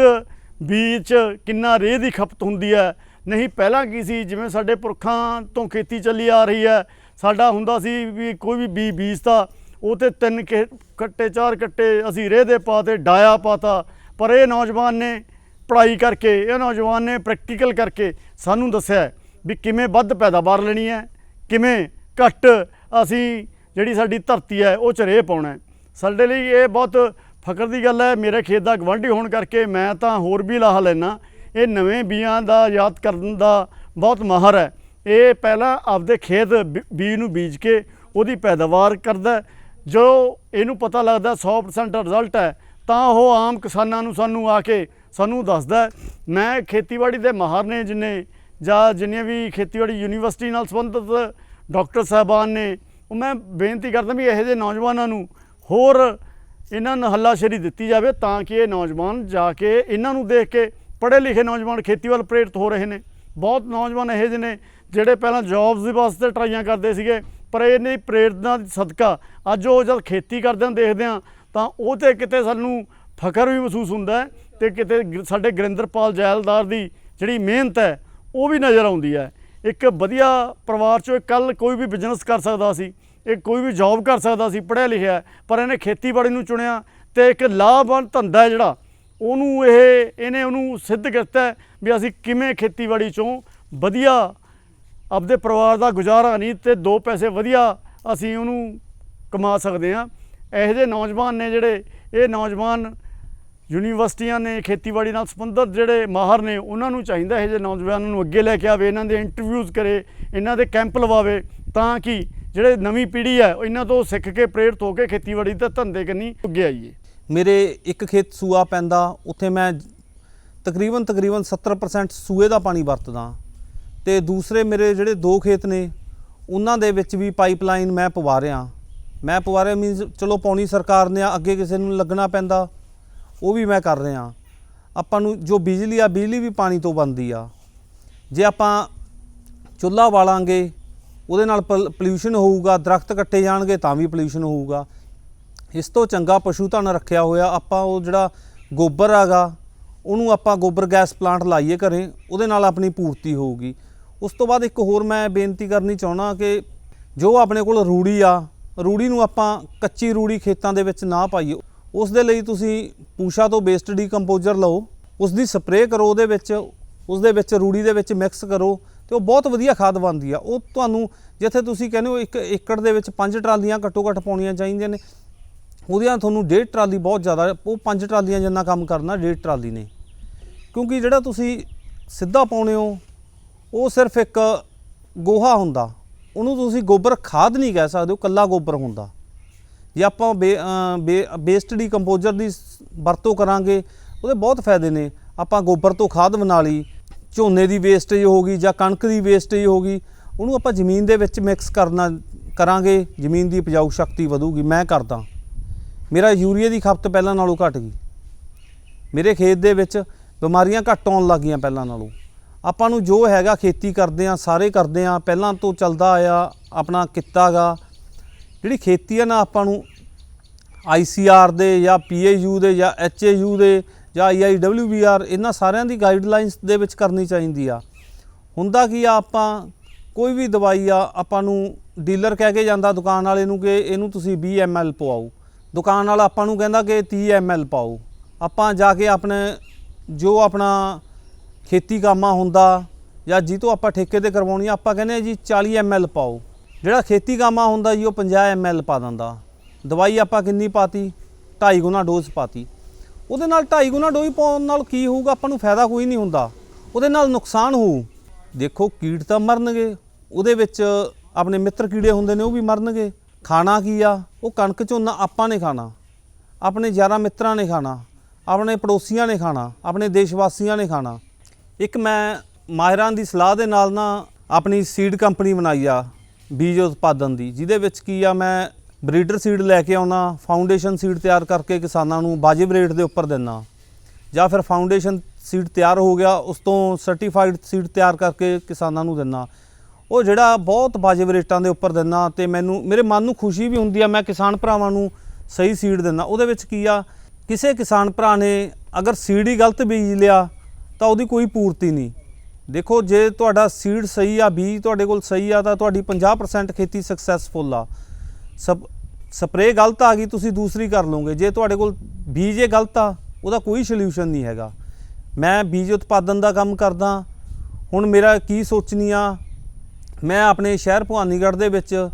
ਬੀਜ 'ਚ ਕਿੰਨਾ ਰੇਹ ਦੀ ਖਪਤ ਹੁੰਦੀ ਹੈ। ਨਹੀਂ, ਪਹਿਲਾਂ ਕੀ ਸੀ, ਜਿਵੇਂ ਸਾਡੇ ਪੁਰਖਾਂ ਤੋਂ ਖੇਤੀ ਚੱਲੀ ਆ ਰਹੀ ਹੈ, ਸਾਡਾ ਹੁੰਦਾ ਸੀ ਵੀ ਕੋਈ ਵੀ ਬੀ ਬੀਜਤਾ, ਉਹ ਤੇ ਤਿੰਨ ਕੇ ਕੱਟੇ, ਚਾਰ ਕੱਟੇ ਅਸੀਂ ਰੇਹ ਦੇ ਪਾਤੇ ਡਾਇਆ ਪਾਤਾ। ਪਰ ਇਹ ਨੌਜਵਾਨ ਨੇ ਪੜ੍ਹਾਈ ਕਰਕੇ, ਇਹ ਨੌਜਵਾਨ ਨੇ ਪ੍ਰੈਕਟੀਕਲ ਕਰਕੇ ਸਾਨੂੰ ਦੱਸਿਆ ਵੀ ਕਿਵੇਂ ਵੱਧ ਪੈਦਾਵਾਰ ਲੈਣੀ ਹੈ, ਕਿਵੇਂ ਘੱਟ ਅਸੀਂ ਜਿਹੜੀ ਸਾਡੀ ਧਰਤੀ ਹੈ, ਉਹ ਚ ਰੇਹ ਪਾਉਣਾ ਸਾਡੇ ਲਈ ਇਹ ਬਹੁਤ ਫਖਰ ਦੀ ਗੱਲ ਹੈ। ਮੇਰੇ ਖੇਤ ਦਾ ਗਵਾਂਢੀ ਹੋਣ ਕਰਕੇ ਮੈਂ ਤਾਂ ਹੋਰ ਵੀ ਲਾਹਾ ਲੈਣਾ ਇਹ ਨਵੇਂ ਬੀਆਂ ਦਾ ਯਾਦ ਕਰਨ ਦਾ ਬਹੁਤ ਮਾਹਰ ਹੈ। ਇਹ ਪਹਿਲਾਂ ਆਪਦੇ ਖੇਤ ਬੀ- ਬੀਜ ਨੂੰ ਬੀਜ ਕੇ ਉਹਦੀ ਪੈਦਾਵਾਰ ਕਰਦਾ ਜੋ ਇਹਨੂੰ ਪਤਾ ਲੱਗਦਾ 100% ਰਿਜ਼ਲਟ ਹੈ, ਤਾਂ ਉਹ ਆਮ ਕਿਸਾਨਾਂ ਨੂੰ ਸਾਨੂੰ ਆ ਕੇ ਸਾਨੂੰ ਦੱਸਦਾ ਮੈਂ ਖੇਤੀਬਾੜੀ ਦੇ ਮਾਹਰ ਨੇ ਜਿਨੇ, ਜਾਂ ਜਿੰਨੀਆਂ ਵੀ ਖੇਤੀਬਾੜੀ ਯੂਨੀਵਰਸਿਟੀ ਨਾਲ ਸੰਬੰਧਿਤ ਡਾਕਟਰ ਸਾਹਿਬਾਨ ਨੇ, ਉਹ ਮੈਂ ਬੇਨਤੀ ਕਰਦਾ ਵੀ ਇਹੋ ਜਿਹੇ ਨੌਜਵਾਨਾਂ ਨੂੰ ਹੋਰ ਇਹਨਾਂ ਨੂੰ ਹੱਲਾਸ਼ੇਰੀ ਦਿੱਤੀ ਜਾਵੇ ਤਾਂ ਕਿ ਇਹ ਨੌਜਵਾਨ ਜਾ ਕੇ ਇਹਨਾਂ ਨੂੰ ਦੇਖ ਕੇ ਪੜ੍ਹੇ ਲਿਖੇ ਨੌਜਵਾਨ ਖੇਤੀ ਵੱਲ ਪ੍ਰੇਰਿਤ ਹੋ ਰਹੇ ਨੇ। ਬਹੁਤ ਨੌਜਵਾਨ ਇਹੋ ਜਿਹੇ ਨੇ ਜਿਹੜੇ ਪਹਿਲਾਂ ਜੌਬਸ ਦੇ ਵਾਸਤੇ ਟਰਾਈਆਂ ਕਰਦੇ ਸੀਗੇ, ਪਰ ਇਹਨੇ ਪ੍ਰੇਰਨਾ ਦੀ ਸਦਕਾ। ਅੱਜ ਉਹ ਜਦ ਖੇਤੀ ਕਰਦੇ ਹਾਂ ਦੇਖਦੇ ਹਾਂ, ਤਾਂ ਉਹ ਤੇ ਕਿਤੇ ਸਾਨੂੰ ਫਖਰ ਵੀ ਮਹਿਸੂਸ ਹੁੰਦਾ ਹੈ ਤੇ ਕਿਤੇ ਗ- ਸਾਡੇ ਗੁਰਿੰਦਰਪਾਲ ਜੈਲਦਾਰ ਦੀ ਜਿਹੜੀ ਮਿਹਨਤ ਹੈ, ਉਹ ਵੀ ਨਜ਼ਰ ਆਉਂਦੀ ਹੈ। ਇੱਕ ਵਧੀਆ ਪਰਿਵਾਰ ਚੋਂ ਕੱਲ ਕੋਈ ਵੀ ਬਿਜ਼ਨਸ ਕਰ ਸਕਦਾ ਸੀ, ਇਹ ਕੋਈ ਵੀ ਜੌਬ ਕਰ ਸਕਦਾ ਸੀ, ਪੜ੍ਹਿਆ ਲਿਖਿਆ ਪਰ ਇਹਨੇ ਖੇਤੀਬਾੜੀ ਨੂੰ ਚੁਣਿਆ ਤੇ ਇੱਕ ਲਾਭਵਾਨ ਧੰਦਾ ਹੈ ਜਿਹੜਾ, ਉਹਨੂੰ ਇਹ, ਇਹਨੇ ਉਹਨੂੰ ਸਿੱਧ ਕੀਤਾ ਵੀ ਅਸੀਂ ਕਿਵੇਂ ਖੇਤੀਬਾੜੀ ਚੋਂ ਵਧੀਆ ਆਪਦੇ ਪਰਿਵਾਰ ਦਾ ਗੁਜ਼ਾਰਾ ਨਹੀਂ ਤੇ ਦੋ ਪੈਸੇ ਵਧੀਆ ਅਸੀਂ ਉਹਨੂੰ ਕਮਾ ਸਕਦੇ ਹਾਂ। ਇਹੋ ਜਿਹੇ ਨੌਜਵਾਨ ਨੇ ਜਿਹੜੇ, ਇਹ ਨੌਜਵਾਨ ਯੂਨੀਵਰਸਿਟੀਆਂ ਨੇ ਖੇਤੀਬਾੜੀ ਨਾਲ ਸੰਬੰਧਿਤ ਜਿਹੜੇ ਮਾਹਰ ਨੇ ਉਹਨਾਂ ਨੂੰ ਚਾਹੀਦਾ ਹੈ ਜੇ ਨੌਜਵਾਨਾਂ ਨੂੰ ਅੱਗੇ ਲੈ ਕੇ ਆਵੇ ਇਹਨਾਂ ਦੇ ਇੰਟਰਵਿਊਜ਼ ਕਰੇ ਇਹਨਾਂ ਦੇ ਕੈਂਪ ਲਵਾਵੇ ਤਾਂ ਕਿ ਜਿਹੜੇ ਨਵੀਂ ਪੀੜ੍ਹੀ ਹੈ ਇਹਨਾਂ ਤੋਂ ਸਿੱਖ ਕੇ ਪ੍ਰੇਰਿਤ ਹੋ ਕੇ ਖੇਤੀਬਾੜੀ ਦੇ ਧੰਦੇ ਕੰਨੀ ਅੱਗੇ ਆਈਏ। ਮੇਰੇ ਇੱਕ ਖੇਤ ਸੂਆ ਪੈਂਦਾ ਉੱਥੇ ਮੈਂ ਤਕਰੀਬਨ ਤਕਰੀਬਨ 70% ਸੂਏ ਦਾ ਪਾਣੀ ਵਰਤਦਾ ਤੇ ਦੂਸਰੇ ਮੇਰੇ ਜਿਹੜੇ ਦੋ ਖੇਤ ਨੇ ਉਹਨਾਂ ਦੇ ਵਿੱਚ ਵੀ ਪਾਈਪਲਾਈਨ ਮੈਂ ਪਵਾ ਰਿਹਾ ਮੈਂ ਪਵਾ ਰਿਹਾ ਮੀਨਸ ਚਲੋ ਪਾਉਣੀ ਸਰਕਾਰ ਨੇ ਆ, ਅੱਗੇ ਕਿਸੇ ਨੂੰ ਲੱਗਣਾ ਪੈਂਦਾ। ਉਹ ਵੀ ਮੈਂ ਕਰ ਰਿਹਾ। ਆਪਾਂ ਨੂੰ ਜੋ ਬਿਜਲੀ ਆ, ਬਿਜਲੀ ਵੀ ਪਾਣੀ ਤੋਂ ਬਣਦੀ ਆ। ਜੇ ਆਪਾਂ ਚੁੱਲ੍ਹਾ ਬਾਲਾਂਗੇ ਉਹਦੇ ਨਾਲ ਪੋਲਿਊਸ਼ਨ ਹੋਊਗਾ, ਦਰਖਤ ਕੱਟੇ ਜਾਣਗੇ ਤਾਂ ਵੀ ਪੋਲਿਊਸ਼ਨ ਹੋਊਗਾ। ਇਸ ਤੋਂ ਚੰਗਾ ਪਸ਼ੂ ਧਨ ਰੱਖਿਆ ਹੋਇਆ ਆਪਾਂ ਉਹ ਜਿਹੜਾ ਗੋਬਰ ਹੈਗਾ, ਉਹਨੂੰ ਆਪਾਂ ਗੋਬਰ ਗੈਸ ਪਲਾਂਟ ਲਾਈਏ ਘਰੇ, ਉਹਦੇ ਨਾਲ ਆਪਣੀ ਪੂਰਤੀ ਹੋਊਗੀ। ਉਸ ਤੋਂ ਬਾਅਦ ਇੱਕ ਹੋਰ ਮੈਂ ਬੇਨਤੀ ਕਰਨੀ ਚਾਹਣਾ ਕਿ ਜੋ ਆਪਣੇ ਕੋਲ ਰੂੜੀ ਆ, ਰੂੜੀ ਨੂੰ ਆਪਾਂ ਕੱਚੀ ਰੂੜੀ ਖੇਤਾਂ ਦੇ ਵਿੱਚ ਨਾ ਪਾਈਏ। ਉਸ ਦੇ ਲਈ ਤੁਸੀਂ ਪੂਸ਼ਾ ਤੋਂ ਬੇਸਡ ਡੀਕੰਪੋਜ਼ਰ ਲਓ, ਉਸ ਦੀ ਸਪਰੇਅ ਕਰੋ ਉਹਦੇ ਵਿੱਚ, ਉਸ ਦੇ ਵਿੱਚ ਰੂੜੀ ਦੇ ਵਿੱਚ ਮਿਕਸ ਕਰੋ ਤੇ ਉਹ ਬਹੁਤ ਵਧੀਆ ਖਾਦ ਬਣਦੀ ਆ। ਉਹ ਤੁਹਾਨੂੰ ਜਿੱਥੇ ਤੁਸੀਂ ਕਹਿੰਦੇ ਹੋ ਇੱਕ ਏਕੜ ਦੇ ਵਿੱਚ ਪੰਜ ਟਰਾਲੀਆਂ ਘੱਟੋ ਘੱਟ ਪਾਉਣੀਆਂ ਚਾਹੀਦੀਆਂ ਨੇ। ਉਹਦੀਆਂ ਤੁਹਾਨੂੰ ਡੇਢ ਟਰਾਲੀ ਬਹੁਤ ਜ਼ਿਆਦਾ, ਉਹ ਪੰਜ ਟਰਾਲੀਆਂ ਜਿੰਨਾ ਕੰਮ ਕਰਨਾ ਡੇਢ ਟਰਾਲੀ ਨੇ। ਕਿਉਂਕਿ ਜਿਹੜਾ ਤੁਸੀਂ ਸਿੱਧਾ ਪਾਉਣੇ ਹੋ, ਉਹ ਸਿਰਫ ਇੱਕ ਗੋਹਾ ਹੁੰਦਾ। ਉਹਨੂੰ ਤੁਸੀਂ ਗੋਬਰ ਖਾਦ ਨਹੀਂ ਕਹਿ ਸਕਦੇ, ਉਹ ਕੱਲਾ ਗੋਬਰ ਹੁੰਦਾ। ਜੇ ਆਪਾਂ ਬੇਸਡ ਡੀਕੰਪੋਜ਼ਰ ਦੀ ਵਰਤੋਂ ਕਰਾਂਗੇ, ਉਹਦੇ ਬਹੁਤ ਫਾਇਦੇ ਨੇ। ਆਪਾਂ ਗੋਬਰ ਤੋਂ ਖਾਦ ਬਣਾ ਲਈ, ਝੋਨੇ ਦੀ ਵੇਸਟੇਜ ਹੋ ਗਈ ਜਾਂ ਕਣਕ ਦੀ ਵੇਸਟੇਜ ਹੋ ਗਈ, ਉਹਨੂੰ ਆਪਾਂ ਜ਼ਮੀਨ ਦੇ ਵਿੱਚ ਮਿਕਸ ਕਰਨਾ, ਕਰਾਂਗੇ। ਜ਼ਮੀਨ ਦੀ ਉਪਜਾਊ ਸ਼ਕਤੀ ਵਧੂਗੀ। ਮੈਂ ਕਰਦਾ। ਮੇਰਾ ਯੂਰੀਆ ਦੀ ਖਪਤ ਪਹਿਲਾਂ ਨਾਲੋਂ ਘਟ ਗਈ। ਮੇਰੇ ਖੇਤ ਦੇ ਵਿੱਚ ਬਿਮਾਰੀਆਂ ਘੱਟ ਆਉਣ ਲੱਗੀਆਂ ਪਹਿਲਾਂ ਨਾਲੋਂ। ਆਪਾਂ ਨੂੰ ਜੋ ਹੈਗਾ ਖੇਤੀ ਕਰਦੇ ਆ, ਸਾਰੇ ਕਰਦੇ ਆ। ਪਹਿਲਾਂ ਤੋਂ ਚੱਲਦਾ ਆਇਆ ਆਪਣਾ ਕਿੱਤਾ ਗਾ। ਜਿਹੜੀ ਖੇਤੀ ਆ ਨਾ ਆਪਾਂ ਨੂੰ ਆਈਸੀਆਰ ਦੇ ਜਾਂ ਪੀਏਯੂ ਦੇ ਜਾਂ ਐਚਏਯੂ ਦੇ ਜਾਂ ਆਈਆਈਡਬਲਯੂਬੀਆਰ ਇਹਨਾਂ ਸਾਰਿਆਂ ਦੀ ਗਾਈਡਲਾਈਨਸ ਦੇ ਵਿੱਚ ਕਰਨੀ ਚਾਹੀਦੀ ਆ। ਹੁੰਦਾ ਕੀ ਆ ਆਪਾਂ, ਕੋਈ ਵੀ ਦਵਾਈ ਆ, ਆਪਾਂ ਨੂੰ ਡੀਲਰ ਕਹਿ ਕੇ ਜਾਂਦਾ ਦੁਕਾਨ ਵਾਲੇ ਨੂੰ ਕਿ ਇਹਨੂੰ ਤੁਸੀਂ 20 ml ਪਵਾਓ। ਦੁਕਾਨ ਵਾਲਾ ਆਪਾਂ ਨੂੰ ਕਹਿੰਦਾ ਕਿ 30 ml ਪਾਓ। ਆਪਾਂ ਜਾ ਕੇ ਆਪਣੇ, ਜੋ ਆਪਣਾ ਖੇਤੀ ਕਾਮਾ ਹੁੰਦਾ ਜਾਂ ਜੀ ਤੋਂ ਆਪਾਂ ਠੇਕੇ ਤੇ ਕਰਵਾਉਣੀ ਆ, ਆਪਾਂ ਕਹਿੰਦੇ ਆ ਜੀ 40 ml ਪਾਓ। ਜਿਹੜਾ ਖੇਤੀ ਕਾਮਾ ਹੁੰਦਾ ਜੀ, ਉਹ 50 ml ਪਾ ਦਿੰਦਾ। ਦਵਾਈ ਆਪਾਂ ਕਿੰਨੀ ਪਾਤੀ? 2.5 ਗੁਣਾ ਡੋਜ਼ ਪਾਤੀ। ਉਹਦੇ ਨਾਲ 2.5 ਗੁਣਾ ਡੋਜ਼ ਪਾਉਣ ਨਾਲ ਕੀ ਹੋਊਗਾ? ਆਪਾਂ ਨੂੰ ਫਾਇਦਾ ਕੋਈ ਨਹੀਂ ਹੁੰਦਾ। ਉਹਦੇ ਨਾਲ ਨੁਕਸਾਨ ਹੋਊ। ਦੇਖੋ, ਕੀੜ ਤਾਂ ਮਰਨਗੇ। ਉਹਦੇ ਵਿੱਚ ਆਪਣੇ ਮਿੱਤਰ ਕੀੜੇ ਹੁੰਦੇ ਨੇ, ਉਹ ਵੀ ਮਰਨਗੇ। ਖਾਣਾ ਕੀ ਆ? ਉਹ ਕਣਕ ਝੋਨਾ ਆਪਾਂ ਨੇ ਖਾਣਾ। ਆਪਣੇ ਯਾਰਾਂ ਮਿੱਤਰਾਂ ਨੇ ਖਾਣਾ। ਆਪਣੇ ਪੜੋਸੀਆਂ ਨੇ ਖਾਣਾ। ਆਪਣੇ ਦੇਸ਼ ਵਾਸੀਆਂ ਨੇ ਖਾਣਾ। ਇੱਕ ਮੈਂ ਮਾਹਿਰਾਂ ਦੀ ਸਲਾਹ ਦੇ ਨਾਲ ਨਾ ਆਪਣੀ ਸੀਡ ਕੰਪਨੀ ਬਣਾਈ ਆ। ਬੀਜ ਉਤਪਾਦਨ ਦੀ, ਜਿਹਦੇ ਵਿੱਚ ਕੀ ਆ, ਮੈਂ ਬਰੀਡਰ ਸੀਡ ਲੈ ਕੇ ਆਉਣਾ ਫਾਊਂਡੇਸ਼ਨ ਸੀਡ ਤਿਆਰ ਕਰਕੇ ਕਿਸਾਨਾਂ ਨੂੰ ਵਾਜਿਬ ਰੇਟ ਦੇ ਉੱਪਰ ਦਿੰਨਾ, ਜਾਂ ਫਿਰ ਫਾਊਂਡੇਸ਼ਨ ਸੀਡ ਤਿਆਰ ਹੋ ਗਿਆ, ਉਸ ਤੋਂ ਸਰਟੀਫਾਈਡ ਸੀਡ ਤਿਆਰ ਕਰਕੇ ਕਿਸਾਨਾਂ ਨੂੰ ਦਿੰਨਾ। ਉਹ ਜਿਹੜਾ ਬਹੁਤ ਵਾਜਿਬ ਰੇਟਾਂ ਦੇ ਉੱਪਰ ਦਿੰਨਾ ਤੇ ਮੈਨੂੰ, ਮੇਰੇ ਮਨ ਨੂੰ ਖੁਸ਼ੀ ਵੀ ਹੁੰਦੀ ਆ, ਮੈਂ ਕਿਸਾਨ ਭਰਾਵਾਂ ਨੂੰ ਸਹੀ ਸੀਡ ਦਿੰਨਾ। ਉਹਦੇ ਵਿੱਚ ਕੀ ਆ, ਕਿਸੇ ਕਿਸਾਨ ਭਰਾ ਨੇ ਅਗਰ ਸੀਡ ਹੀ ਗਲਤ ਬੀਜ ਲਿਆ, ਤਾਂ ਉਹਦੀ ਕੋਈ ਪੂਰਤੀ ਨਹੀਂ। ਦੇਖੋ, ਜੇ ਤੁਹਾਡਾ ਸੀਡ ਸਹੀ ਆ, ਬੀਜ ਤੁਹਾਡੇ ਕੋਲ ਸਹੀ ਆ, ਤਾਂ ਤੁਹਾਡੀ 50% ਖੇਤੀ ਸਕਸੈਸਫੁਲ ਆ। ਸਪ ਸਪਰੇਅ ਗਲਤ ਆ ਗਈ, ਤੁਸੀਂ ਦੂਸਰੀ ਕਰ ਲਓਗੇ। ਜੇ ਤੁਹਾਡੇ ਕੋਲ ਬੀਜ ਇਹ ਗਲਤ ਆ, ਉਹਦਾ ਕੋਈ ਸੋਲੂਸ਼ਨ ਨਹੀਂ ਹੈਗਾ। ਮੈਂ ਬੀਜ ਉਤਪਾਦਨ ਦਾ ਕੰਮ ਕਰਦਾ। ਹੁਣ ਮੇਰਾ ਕੀ ਸੋਚਣੀ ਆ? ਮੈਂ ਆਪਣੇ ਸ਼ਹਿਰ ਭਵਾਨੀਗੜ੍ਹ ਦੇ ਵਿੱਚ,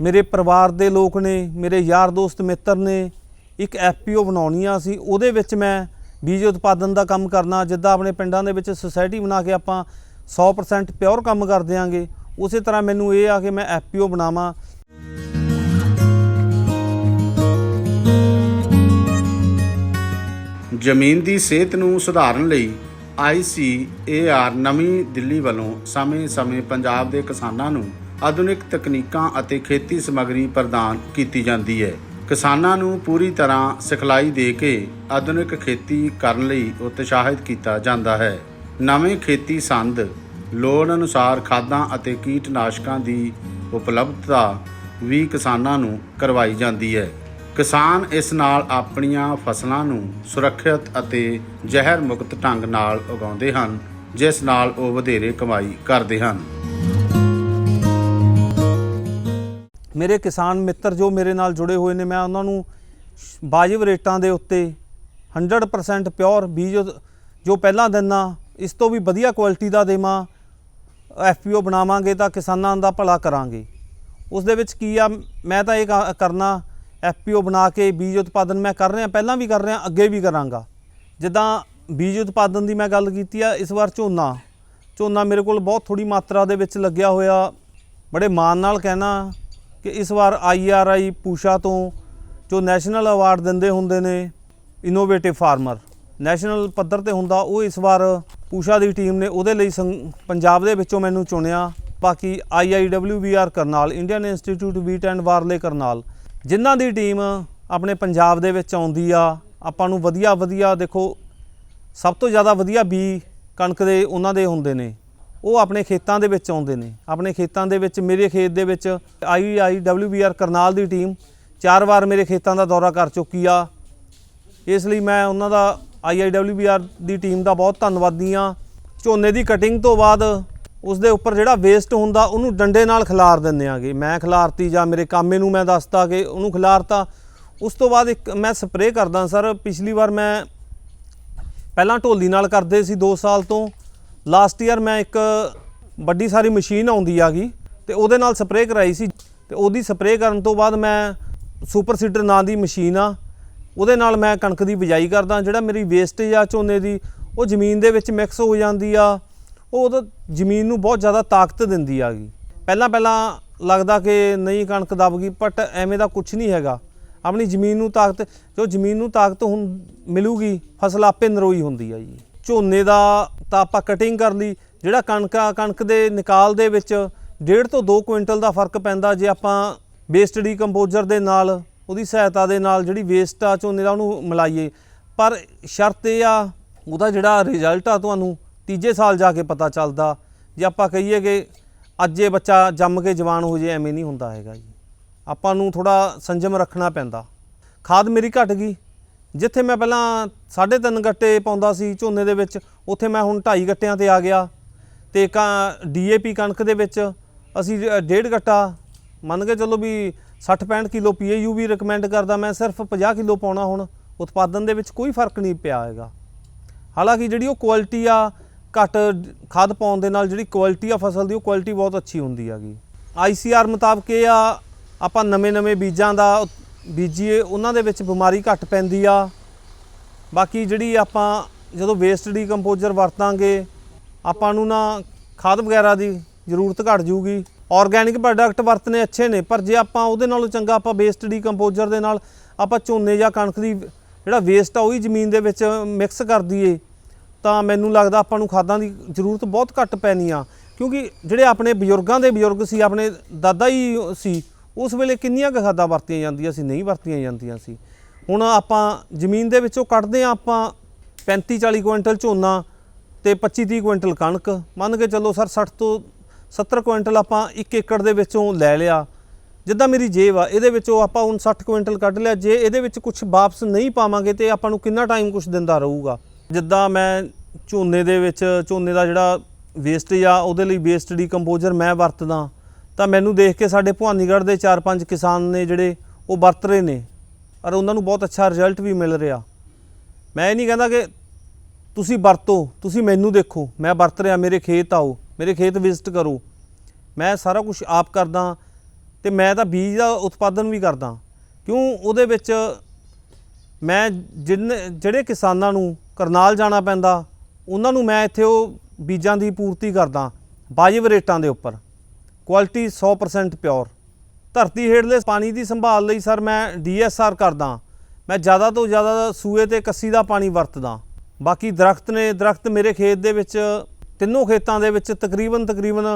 ਮੇਰੇ ਪਰਿਵਾਰ ਦੇ ਲੋਕ ਨੇ, ਮੇਰੇ ਯਾਰ ਦੋਸਤ ਮਿੱਤਰ ਨੇ, ਇੱਕ ਐਫਪੀਓ ਬਣਾਉਣੀ ਆ ਸੀ। ਉਹਦੇ ਵਿੱਚ ਮੈਂ ਬੀਜ ਉਤਪਾਦਨ ਦਾ ਕੰਮ ਕਰਨਾ, ਜਿੱਦਾਂ ਆਪਣੇ ਪਿੰਡਾਂ ਦੇ ਵਿੱਚ ਸੁਸਾਇਟੀ ਬਣਾ ਕੇ ਆਪਾਂ 100% ਪਿਓਰ ਕੰਮ ਕਰ ਦਿਆਂਗੇ, ਉਸੇ ਤਰ੍ਹਾਂ ਮੈਨੂੰ ਇਹ ਆ ਕਿ ਮੈਂ ਐਫਪੀਓ ਬਣਾਵਾਂ। ਜ਼ਮੀਨ ਦੀ ਸਿਹਤ ਨੂੰ ਸੁਧਾਰਨ ਲਈ ICAR ਨਵੀਂ ਦਿੱਲੀ ਵੱਲੋਂ ਸਮੇਂ-ਸਮੇਂ ਪੰਜਾਬ ਦੇ ਕਿਸਾਨਾਂ ਨੂੰ ਆਧੁਨਿਕ ਤਕਨੀਕਾਂ ਅਤੇ ਖੇਤੀ ਸਮੱਗਰੀ ਪ੍ਰਦਾਨ ਕੀਤੀ ਜਾਂਦੀ ਹੈ। ਕਿਸਾਨਾਂ ਨੂੰ ਪੂਰੀ ਤਰ੍ਹਾਂ ਸਿਖਲਾਈ ਦੇ ਕੇ ਆਧੁਨਿਕ ਖੇਤੀ ਕਰਨ ਲਈ ਉਤਸ਼ਾਹਿਤ ਕੀਤਾ ਜਾਂਦਾ ਹੈ। ਨਵੇਂ ਖੇਤੀ ਸੰਦ, ਲੋੜ ਅਨੁਸਾਰ ਖਾਦਾਂ ਅਤੇ ਕੀਟਨਾਸ਼ਕਾਂ ਦੀ ਉਪਲਬਧਤਾ ਵੀ ਕਿਸਾਨਾਂ ਨੂੰ ਕਰਵਾਈ ਜਾਂਦੀ ਹੈ। ਕਿਸਾਨ ਇਸ ਨਾਲ ਆਪਣੀਆਂ ਫਸਲਾਂ ਨੂੰ ਸੁਰੱਖਿਅਤ ਅਤੇ ਜ਼ਹਿਰ ਮੁਕਤ ਢੰਗ ਨਾਲ ਉਗਾਉਂਦੇ ਹਨ, ਜਿਸ ਨਾਲ ਉਹ ਵਧੇਰੇ ਕਮਾਈ ਕਰਦੇ ਹਨ। ਮੇਰੇ ਕਿਸਾਨ ਮਿੱਤਰ ਜੋ ਮੇਰੇ ਨਾਲ ਜੁੜੇ ਹੋਏ ਨੇ, ਮੈਂ ਉਹਨਾਂ ਨੂੰ ਵਾਜਿਬ ਰੇਟਾਂ ਦੇ ਉੱਤੇ 100% ਪਿਓਰ ਬੀਜ ਜੋ ਪਹਿਲਾਂ ਦਿੰਨਾ ਇਸ ਤੋਂ ਵੀ ਵਧੀਆ ਕੁਆਲਿਟੀ ਦਾ ਦੇਵਾਂ ਐਫਪੀਓ ਬਣਾਵਾਂਗੇ ਤਾਂ ਕਿਸਾਨਾਂ ਦਾ ਭਲਾ ਕਰਾਂਗੇ। ਉਸ ਦੇ ਵਿੱਚ ਕੀ ਆ, ਮੈਂ ਤਾਂ ਇਹ ਕ- ਕਰਨਾ ਐਫਪੀਓ ਬਣਾ ਕੇ ਬੀਜ ਉਤਪਾਦਨ ਮੈਂ ਕਰ ਰਿਹਾ, ਪਹਿਲਾਂ ਵੀ ਕਰ ਰਿਹਾ, ਅੱਗੇ ਵੀ ਕਰਾਂਗਾ। ਜਿੱਦਾਂ ਬੀਜ ਉਤਪਾਦਨ ਦੀ ਮੈਂ ਗੱਲ ਕੀਤੀ ਆ, ਇਸ ਵਾਰ ਝੋਨਾ ਝੋਨਾ ਮੇਰੇ ਕੋਲ ਬਹੁਤ ਥੋੜੀ ਮਾਤਰਾ ਦੇ ਵਿੱਚ ਲੱਗਿਆ ਹੋਇਆ, ਬੜੇ ਮਾਣ ਨਾਲ ਕਹਿਣਾ ਕਿ ਇਸ ਵਾਰ ਆਈਆਰਆਈ ਪੂਸ਼ਾ ਤੋਂ ਜੋ ਨੈਸ਼ਨਲ ਅਵਾਰਡ ਦਿੰਦੇ ਹੁੰਦੇ ਨੇ ਇਨੋਵੇਟਿਵ ਫਾਰਮਰ ਨੈਸ਼ਨਲ ਪੱਧਰ ਤੇ ਹੁੰਦਾ, ਉਹ ਇਸ ਵਾਰ ਪੂਸ਼ਾ ਦੀ ਟੀਮ ਨੇ ਉਹਦੇ ਲਈ ਸੰਗ- ਪੰਜਾਬ ਦੇ ਵਿੱਚੋਂ ਮੈਨੂੰ ਚੁਣਿਆ, ਬਾਕੀ IIWBR Karnal, Indian Institute wheat and barley Karnal, ਜਿਨ੍ਹਾਂ ਦੀ ਟੀਮ ਆਪਣੇ ਪੰਜਾਬ ਦੇ ਵਿੱਚ ਆਉਂਦੀ ਆ, ਆਪਾਂ ਨੂੰ ਵਧੀਆ ਵਧੀਆ ਦੇਖੋ, ਸਭ ਤੋਂ ਜ਼ਿਆਦਾ ਵਧੀਆ ਬੀ ਕਣਕ ਦੇ ਉਹਨਾਂ ਦੇ ਹੁੰਦੇ ਨੇ। ਉਹ ਆਪਣੇ ਖੇਤਾਂ ਦੇ ਵਿੱਚ ਆਉਂਦੇ ਨੇ। ਆਪਣੇ ਖੇਤਾਂ ਦੇ ਵਿੱਚ, ਮੇਰੇ ਖੇਤ ਦੇ ਵਿੱਚ ਆਈਆਈਡਬਲਯੂਬੀਆਰ ਕਰਨਾਲ ਦੀ ਟੀਮ ਚਾਰ ਵਾਰ ਮੇਰੇ ਖੇਤਾਂ ਦਾ ਦੌਰਾ ਕਰ ਚੁੱਕੀ ਆ। ਇਸ ਲਈ ਮੈਂ ਉਹਨਾਂ ਦਾ ਆਈਆਈਡਬਲਯੂਬੀਆਰ ਦੀ ਟੀਮ ਦਾ ਬਹੁਤ ਧੰਨਵਾਦੀ ਆ। ਝੋਨੇ ਦੀ ਕਟਿੰਗ ਤੋਂ ਬਾਅਦ ਉਸ ਦੇ ਉੱਪਰ ਜਿਹੜਾ ਵੇਸਟ ਹੁੰਦਾ, ਉਹਨੂੰ ਡੰਡੇ ਨਾਲ ਖਿਲਾਰ ਦਿੰਦੇ ਆਗੇ। ਮੈਂ ਖਿਲਾਰਤੀ ਜਾਂ ਮੇਰੇ ਕਾਮੇ ਨੂੰ ਮੈਂ ਦੱਸਤਾ ਕਿ ਉਹਨੂੰ ਖਿਲਾਰਤਾ। ਉਸ ਤੋਂ ਬਾਅਦ ਇੱਕ ਮੈਂ ਸਪਰੇਅ ਕਰਦਾ ਸਰ। ਪਿਛਲੀ ਵਾਰ ਮੈਂ ਪਹਿਲਾਂ ਢੋਲੀ ਨਾਲ ਕਰਦੇ ਸੀ 2 ਸਾਲ ਤੋਂ। ਲਾਸਟ ਈਅਰ ਮੈਂ ਇੱਕ ਵੱਡੀ ਸਾਰੀ ਮਸ਼ੀਨ ਆਉਂਦੀ ਆਗੀ ਤੇ ਉਹਦੇ ਨਾਲ ਸਪਰੇਅ ਕਰਾਈ ਸੀ ਤੇ ਉਹਦੀ ਸਪਰੇਅ ਕਰਨ ਤੋਂ ਬਾਅਦ ਮੈਂ ਸੁਪਰ ਸੀਡਰ ਨਾਂ ਦੀ ਮਸ਼ੀਨ ਆ, ਉਹਦੇ ਨਾਲ ਮੈਂ ਕਣਕ ਦੀ ਬਿਜਾਈ ਕਰਦਾ, ਜਿਹੜਾ ਮੇਰੀ ਵੇਸਟੇਜ ਆ ਝੋਨੇ ਦੀ, ਉਹ ਜ਼ਮੀਨ ਦੇ ਵਿੱਚ ਮਿਕਸ ਹੋ ਜਾਂਦੀ ਆ, ਉਹ ਉਹਦਾ ਜ਼ਮੀਨ ਨੂੰ ਬਹੁਤ ਜ਼ਿਆਦਾ ਤਾਕਤ ਦਿੰਦੀ ਆਗੀ। ਪਹਿਲਾਂ ਪਹਿਲਾਂ ਲੱਗਦਾ ਕਿ ਨਹੀਂ ਕਣਕ ਦਬ ਗਈ ਬਟ ਐਵੇਂ ਦਾ ਕੁਝ ਨਹੀਂ ਹੈਗਾ। ਆਪਣੀ ਜ਼ਮੀਨ ਨੂੰ ਤਾਕਤ, ਜੋ ਜ਼ਮੀਨ ਨੂੰ ਤਾਕਤ ਹੁਣ ਮਿਲੂਗੀ, ਫਸਲ ਆਪੇ ਨਰੋਈ ਹੁੰਦੀ ਆ ਜੀ। ਝੋਨੇ ਦਾ ਤਾਂ ਆਪਾਂ ਕਟਿੰਗ ਕਰ ਲਈ, ਜਿਹੜਾ ਕਣਕ ਆ, ਕਣਕ ਦੇ ਨਿਕਾਲ ਦੇ ਵਿੱਚ ਡੇਢ ਤੋਂ 2 ਕੁਇੰਟਲ ਦਾ ਫ਼ਰਕ ਪੈਂਦਾ ਜੇ ਆਪਾਂ ਵੇਸਟ ਡੀਕੰਪੋਜ਼ਰ ਦੇ ਨਾਲ, ਉਹਦੀ ਸਹਾਇਤਾ ਦੇ ਨਾਲ ਜਿਹੜੀ ਵੇਸਟ ਆ ਝੋਨੇ ਦਾ ਉਹਨੂੰ ਮਿਲਾਈਏ। ਪਰ ਸ਼ਰਤ ਇਹ ਆ, ਉਹਦਾ ਜਿਹੜਾ ਰਿਜ਼ਲਟ ਆ ਤੁਹਾਨੂੰ ਤੀਜੇ ਸਾਲ ਜਾ ਕੇ ਪਤਾ ਚੱਲਦਾ। ਜੇ ਆਪਾਂ ਕਹੀਏ ਕਿ ਅੱਜ ਇਹ ਬੱਚਾ ਜੰਮ ਕੇ ਜਵਾਨ ਹੋ ਜੇ, ਐਵੇਂ ਨਹੀਂ ਹੁੰਦਾ ਹੈਗਾ ਜੀ। ਆਪਾਂ ਨੂੰ ਥੋੜਾ ਸੰਜਮ ਰੱਖਣਾ ਪੈਂਦਾ। ਖਾਦ ਮੇਰੀ ਘਟ ਗਈ। ਜਿੱਥੇ ਮੈਂ ਪਹਿਲਾਂ 3.5 ਗੱਟੇ ਪਾਉਂਦਾ ਸੀ ਝੋਨੇ ਦੇ ਵਿੱਚ, ਉੱਥੇ ਮੈਂ ਹੁਣ 2.5 ਗੱਟਿਆਂ ਤੇ ਆ ਗਿਆ। ਤੇ ਡੀਏਪੀ ਕਣਕ ਦੇ ਵਿੱਚ, ਅਸੀਂ ਜ- ਡੇਢ ਗੱਟਾ। ਮੰਨ ਕੇ ਚੱਲੋ ਵੀ 60-65 ਕਿਲੋ ਪੀਏਯੂ ਵੀ ਰეკਮੈਂਡ ਕਰਦਾ, ਮੈਂ ਸਿਰਫ 50 ਕਿਲੋ ਪਾਉਣਾ ਹੁਣ। ਉਤਪਾਦਨ ਦੇ ਵਿੱਚ ਕੋਈ ਫ਼ਰਕ ਨਹੀਂ ਪਿਆ ਹੈਗਾ। ਹਾਲਾਂਕਿ ਜਿਹੜੀ ਉਹ ਕੁਆਲਿਟੀ ਆ, ਘੱਟ ਖਾਦ ਪਾਉਣ ਦੇ ਨਾਲ ਜਿਹੜੀ ਕੁਆਲਿਟੀ ਆ ਫਸਲ ਦੀ, ਉਹ ਕੁਆਲਿਟੀ ਬਹੁਤ ਅੱਛੀ ਹੁੰਦੀ ਹੈਗੀ। ਆਈਸੀਆਰ ਮੁਤਾਬਕ ਇਹ ਆ, ਆਪਾਂ ਨਵੇਂ-ਨਵੇਂ ਬੀਜਾਂ ਦਾ ਬੀਜੀਏ ਉਹਨਾਂ ਦੇ ਵਿੱਚ ਬਿਮਾਰੀ ਘੱਟ ਪੈਂਦੀ ਆ। ਬਾਕੀ ਜਿਹੜੀ ਆਪਾਂ ਜਦੋਂ ਵੇਸਟ ਡੀਕੰਪੋਜ਼ਰ ਵਰਤਾਂਗੇ, ਆਪਾਂ ਨੂੰ ਨਾ ਖਾਦ ਵਗੈਰਾ ਦੀ ਜ਼ਰੂਰਤ ਘਟ ਜੂਗੀ ਆਰਗੈਨਿਕ ਪ੍ਰੋਡਕਟ ਵਰਤਨੇ ਅੱਛੇ ਨੇ, ਪਰ ਜੇ ਆਪਾਂ ਉਹਦੇ ਨਾਲੋਂ ਚੰਗਾ ਆਪਾਂ ਵੇਸਟ ਡੀਕੰਪੋਜ਼ਰ ਦੇ ਨਾਲ ਆਪਾਂ ਝੋਨੇ ਜਾਂ ਕਣਕ ਦੀ ਜਿਹੜਾ ਵੇਸਟ ਆ, ਉਹੀ ਜ਼ਮੀਨ ਦੇ ਵਿੱਚ ਮਿਕਸ ਕਰ ਦਈਏ, ਤਾਂ ਮੈਨੂੰ ਲੱਗਦਾ ਆਪਾਂ ਨੂੰ ਖਾਦਾਂ ਦੀ ਜ਼ਰੂਰਤ ਬਹੁਤ ਘੱਟ ਪੈਣੀ ਆ। ਕਿਉਂਕਿ ਜਿਹੜੇ ਆਪਣੇ ਬਜ਼ੁਰਗਾਂ ਦੇ ਬਜ਼ੁਰਗ ਸੀ, ਆਪਣੇ ਦਾਦਾ ਹੀ ਸੀ ਉਸ ਵੇਲੇ ਕਿੰਨੀਆਂ ਕੁ ਖਾਦਾਂ ਵਰਤੀਆਂ ਜਾਂਦੀਆਂ ਸੀ, ਨਹੀਂ ਵਰਤੀਆਂ ਜਾਂਦੀਆਂ ਸੀ। ਹੁਣ ਆਪਾਂ ਜ਼ਮੀਨ ਦੇ ਵਿੱਚੋਂ ਕੱਢਦੇ ਆ ਆਪਾਂ 35 40 ਕੁਇੰਟਲ ਝੋਨਾ ਤੇ 25 30 ਕੁਇੰਟਲ ਕਣਕ। ਮੰਨ ਕੇ ਚੱਲੋ ਸਰ 60 ਤੋਂ 70 ਕੁਇੰਟਲ ਆਪਾਂ 1 ਏਕੜ ਦੇ ਵਿੱਚੋਂ ਲੈ ਲਿਆ। ਜਿੱਦਾਂ ਮੇਰੀ ਜੇਬ ਆ, ਇਹਦੇ ਵਿੱਚੋਂ ਆਪਾਂ ਹੁਣ 60 ਕੁਇੰਟਲ ਕੱਢ ਲਿਆ। ਜੇ ਇਹਦੇ ਵਿੱਚ ਕੁਝ ਵਾਪਸ ਨਹੀਂ ਪਾਵਾਂਗੇ ਤੇ ਆਪਾਂ ਨੂੰ ਕਿੰਨਾ ਟਾਈਮ ਕੁਝ ਦਿੰਦਾ ਰਹੂਗਾ? ਜਿੱਦਾਂ ਮੈਂ ਝੋਨੇ ਦੇ ਵਿੱਚ, ਝੋਨੇ ਦਾ ਜਿਹੜਾ ਵੇਸਟੇਜ ਆ, ਉਹਦੇ ਲਈ ਵੇਸਟ ਡੀਕੰਪੋਜ਼ਰ ਮੈਂ ਵਰਤਦਾ। ਤਾਂ ਮੈਨੂੰ ਦੇਖ ਕੇ ਸਾਡੇ ਭਵਾਨੀਗੜ੍ਹ ਦੇ 4-5 ਕਿਸਾਨ ਨੇ ਜਿਹੜੇ ਉਹ ਵਰਤ ਰਹੇ ਨੇ, ਔਰ ਉਹਨਾਂ ਨੂੰ ਬਹੁਤ ਅੱਛਾ ਰਿਜ਼ਲਟ ਵੀ ਮਿਲ ਰਿਹਾ। ਮੈਂ ਇਹ ਨਹੀਂ ਕਹਿੰਦਾ ਕਿ ਤੁਸੀਂ ਵਰਤੋ, ਤੁਸੀਂ ਮੈਨੂੰ ਦੇਖੋ, ਮੈਂ ਵਰਤ ਰਿਹਾ, ਮੇਰੇ ਖੇਤ ਆਓ, ਮੇਰੇ ਖੇਤ ਵਿਜ਼ਿਟ ਕਰੋ। ਮੈਂ ਸਾਰਾ ਕੁਝ ਆਪ ਕਰਦਾ ਤੇ ਮੈਂ ਤਾਂ ਬੀਜ ਦਾ ਉਤਪਾਦਨ ਵੀ ਕਰਦਾ। ਕਿਉਂ? ਉਹਦੇ ਵਿੱਚ ਮੈਂ ਜਿਨ, ਜਿਹੜੇ ਕਿਸਾਨਾਂ ਨੂੰ ਕਰਨਾਲ ਜਾਣਾ ਪੈਂਦਾ, ਉਹਨਾਂ ਨੂੰ ਮੈਂ ਇੱਥੇ ਉਹ ਬੀਜਾਂ ਦੀ ਪੂਰਤੀ ਕਰਦਾ, ਵਾਜਿਬ ਰੇਟਾਂ ਦੇ ਉੱਪਰ। ਕੁਆਲਿਟੀ 100% ਪਿਓਰ ਧਰਤੀ ਹੇਠਲੇ ਪਾਣੀ ਦੀ ਸੰਭਾਲ ਲਈ ਸਰ ਮੈਂ ਡੀਐਸਆਰ ਕਰਦਾ। ਮੈਂ ਜ਼ਿਆਦਾ ਤੋਂ ਜ਼ਿਆਦਾ ਸੂਏ ਤੇ ਕੱਸੀ ਦਾ ਪਾਣੀ ਵਰਤਦਾ। ਬਾਕੀ ਦਰਖਤ ਨੇ, ਦਰਖਤ ਮੇਰੇ ਖੇਤ ਦੇ ਵਿੱਚ, ਤਿੰਨੋਂ ਖੇਤਾਂ ਦੇ ਵਿੱਚ ਤਕਰੀਬਨ ਤਕਰੀਬਨ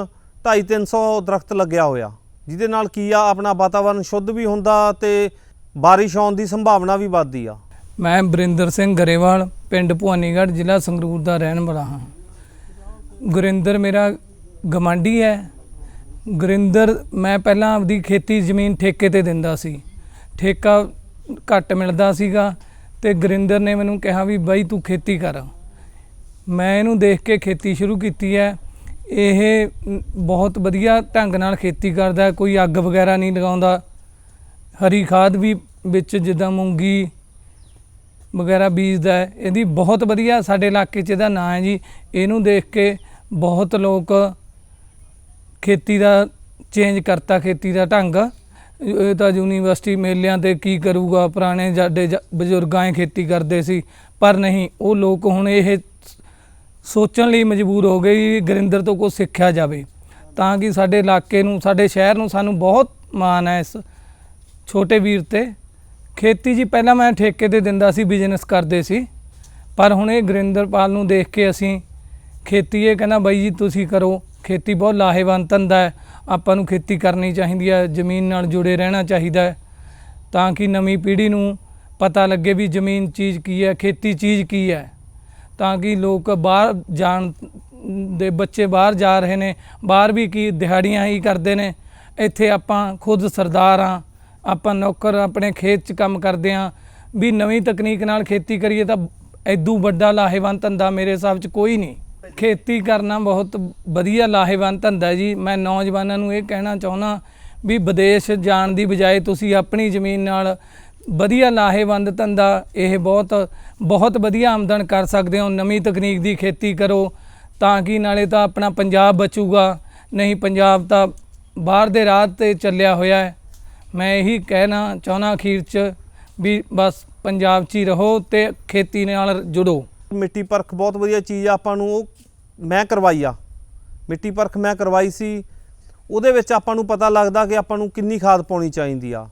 250-300 ਦਰਖਤ ਲੱਗਿਆ ਹੋਇਆ। ਜਿਹਦੇ ਨਾਲ ਕੀ ਆ, ਆਪਣਾ ਵਾਤਾਵਰਣ ਸ਼ੁੱਧ ਵੀ ਹੁੰਦਾ ਤੇ ਬਾਰਿਸ਼ ਆਉਣ ਦੀ ਸੰਭਾਵਨਾ ਵੀ ਵੱਧਦੀ ਆ। ਮੈਂ ਬਰਿੰਦਰ ਸਿੰਘ ਗਰੇਵਾਲ, ਪਿੰਡ ਭਵਾਨੀਗੜ੍ਹ ਜ਼ਿਲ੍ਹਾ ਸੰਗਰੂਰ ਦਾ ਰਹਿਣ ਵਾਲਾ ਹਾਂ। ਗੁਰਿੰਦਰ ਮੇਰਾ ਗਮਾਂਡੀ ਹੈ। ਗੁਰਿੰਦਰ, ਮੈਂ ਪਹਿਲਾਂ ਆਪਦੀ ਖੇਤੀ ਜ਼ਮੀਨ ਠੇਕੇ ਤੇ ਦਿੰਦਾ ਸੀ। ਠੇਕਾ ਘੱਟ ਮਿਲਦਾ ਸੀਗਾ ਤੇ ਗੁਰਿੰਦਰ ਨੇ ਮੈਨੂੰ ਕਿਹਾ ਵੀ ਬਾਈ ਤੂੰ ਖੇਤੀ ਕਰ। ਮੈਂ ਇਹਨੂੰ ਦੇਖ ਕੇ ਖੇਤੀ ਸ਼ੁਰੂ ਕੀਤੀ ਹੈ। ਇਹ ਬਹੁਤ ਵਧੀਆ ਢੰਗ ਨਾਲ ਖੇਤੀ ਕਰਦਾ, ਕੋਈ ਅੱਗ ਵਗੈਰਾ ਨਹੀਂ ਲਗਾਉਂਦਾ। ਹਰੀ ਖਾਦ ਵੀ ਵਿੱਚ ਜਿੱਦਾਂ ਮੂੰਗੀ ਵਗੈਰਾ ਬੀਜਦਾ ਹੈ। ਇਹਦੀ ਬਹੁਤ ਵਧੀਆ ਸਾਡੇ ਇਲਾਕੇ 'ਚ ਇਹਦਾ ਨਾਂ ਹੈ ਜੀ। ਇਹਨੂੰ ਦੇਖ ਕੇ ਬਹੁਤ ਲੋਕ ਖੇਤੀ ਦਾ ਚੇਂਜ ਕਰਤਾ, ਖੇਤੀ ਦਾ ਢੰਗ। ਇਹ ਤਾਂ ਯੂਨੀਵਰਸਿਟੀ ਮੇਲਿਆਂ ਤੇ ਕੀ ਕਰੂਗਾ, ਪੁਰਾਣੇ ਸਾਡੇ ਜ- ਬਜ਼ੁਰਗਾਂ ਹੀ ਖੇਤੀ ਕਰਦੇ ਸੀ। ਪਰ ਨਹੀਂ, ਉਹ ਲੋਕ ਹੁਣ ਇਹ ਸੋਚਣ ਲਈ ਮਜਬੂਰ ਹੋ ਗਏ ਕਿ ਗੁਰਿੰਦਰ ਤੋਂ ਕੁਝ ਸਿੱਖਿਆ ਜਾਵੇ। ਤਾਂ ਕਿ ਸਾਡੇ ਇਲਾਕੇ ਨੂੰ, ਸਾਡੇ ਸ਼ਹਿਰ ਨੂੰ ਸਾਨੂੰ ਬਹੁਤ ਮਾਣ ਹੈ ਇਸ ਛੋਟੇ ਵੀਰ ਤੇ। ਖੇਤੀ ਜੀ, ਪਹਿਲਾਂ ਮੈਂ ਠੇਕੇ ਤੇ ਦਿੰਦਾ ਸੀ ਬਿਜ਼ਨਸ ਕਰਦੇ ਸੀ। ਪਰ ਹੁਣ ਇਹ ਗਰਿੰਦਰਪਾਲ ਨੂੰ ਦੇਖ ਕੇ ਅਸੀਂ ਖੇਤੀ, ਇਹ ਕਹਿੰਦਾ, ਬਾਈ ਜੀ, ਤੁਸੀਂ ਕਰੋ। ਖੇਤੀ ਬਹੁਤ ਲਾਹੇਵੰਦ ਧੰਦਾ ਹੈ। ਆਪਾਂ ਨੂੰ ਖੇਤੀ ਕਰਨੀ ਚਾਹੀਦੀ ਹੈ, ਜ਼ਮੀਨ ਨਾਲ ਜੁੜੇ ਰਹਿਣਾ ਚਾਹੀਦਾ ਹੈ। ਤਾਂ ਕਿ ਨਵੀਂ ਪੀੜ੍ਹੀ ਨੂੰ ਪਤਾ ਲੱਗੇ ਵੀ ਜ਼ਮੀਨ ਚੀਜ਼ ਕੀ ਹੈ, ਖੇਤੀ ਚੀਜ਼ ਕੀ ਹੈ। ਤਾਂ ਕਿ ਲੋਕ ਬਾਹਰ ਜਾਣ ਦੇ ਬੱਚੇ ਬਾਹਰ ਜਾ ਰਹੇ ਨੇ, ਬਾਹਰ ਵੀ ਕੀ ਦਿਹਾੜੀਆਂ ਹੀ ਕਰਦੇ ਨੇ। ਇੱਥੇ ਆਪਾਂ ਖੁਦ ਸਰਦਾਰ ਹਾਂ, ਆਪਾਂ ਨੌਕਰ ਆਪਣੇ ਖੇਤ 'ਚ ਕੰਮ ਕਰਦੇ ਹਾਂ। ਵੀ ਨਵੀਂ ਤਕਨੀਕ ਨਾਲ ਖੇਤੀ ਕਰੀਏ ਤਾਂ ਐਦੂ ਵੱਡਾ ਲਾਹੇਵੰਦ ਧੰਦਾ ਮੇਰੇ ਹਿਸਾਬ 'ਚ ਕੋਈ ਨਹੀਂ। ਖੇਤੀ ਕਰਨਾ ਬਹੁਤ ਵਧੀਆ ਲਾਹੇਵੰਦ ਧੰਦਾ ਜੀ। ਮੈਂ ਨੌਜਵਾਨਾਂ ਨੂੰ ਇਹ ਕਹਿਣਾ ਚਾਹੁੰਦਾ ਵੀ ਵਿਦੇਸ਼ ਜਾਣ ਦੀ ਬਜਾਏ ਤੁਸੀਂ ਆਪਣੀ ਜ਼ਮੀਨ ਨਾਲ ਵਧੀਆ ਲਾਹੇਵੰਦ ਧੰਦਾ, ਇਹ ਬਹੁਤ ਬਹੁਤ ਵਧੀਆ ਆਮਦਨ ਕਰ ਸਕਦੇ ਹੋ। ਨਵੀਂ ਤਕਨੀਕ ਦੀ ਖੇਤੀ ਕਰੋ ਤਾਂ ਕਿ ਨਾਲੇ ਤਾਂ ਆਪਣਾ ਪੰਜਾਬ ਬਚੂਗਾ, ਨਹੀਂ ਪੰਜਾਬ ਤਾਂ ਬਾਹਰ ਦੇ ਰਾਹ ਤੇ ਚੱਲਿਆ ਹੋਇਆ ਹੈ। ਮੈਂ ਇਹੀ ਕਹਿਣਾ ਚਾਹੁੰਦਾ ਅਖੀਰ 'ਚ ਵੀ ਬਸ ਪੰਜਾਬ 'ਚ ਹੀ ਰਹੋ ਤੇ ਖੇਤੀ ਨਾਲ ਜੁੜੋ। ਮਿੱਟੀ ਪਰਖ ਬਹੁਤ ਵਧੀਆ ਚੀਜ਼ ਆ, ਆਪਾਂ ਨੂੰ ਉਹ ਮੈਂ ਕਰਵਾਈ ਆ। ਮਿੱਟੀ ਪਰਖ ਮੈਂ ਕਰਵਾਈ ਸੀ। ਉਹਦੇ ਵਿੱਚ ਆਪਾਂ ਨੂੰ ਪਤਾ ਲੱਗਦਾ ਕਿ ਆਪਾਂ ਨੂੰ ਕਿੰਨੀ ਖਾਦ ਪਾਉਣੀ ਚਾਹੀਦੀ ਆ।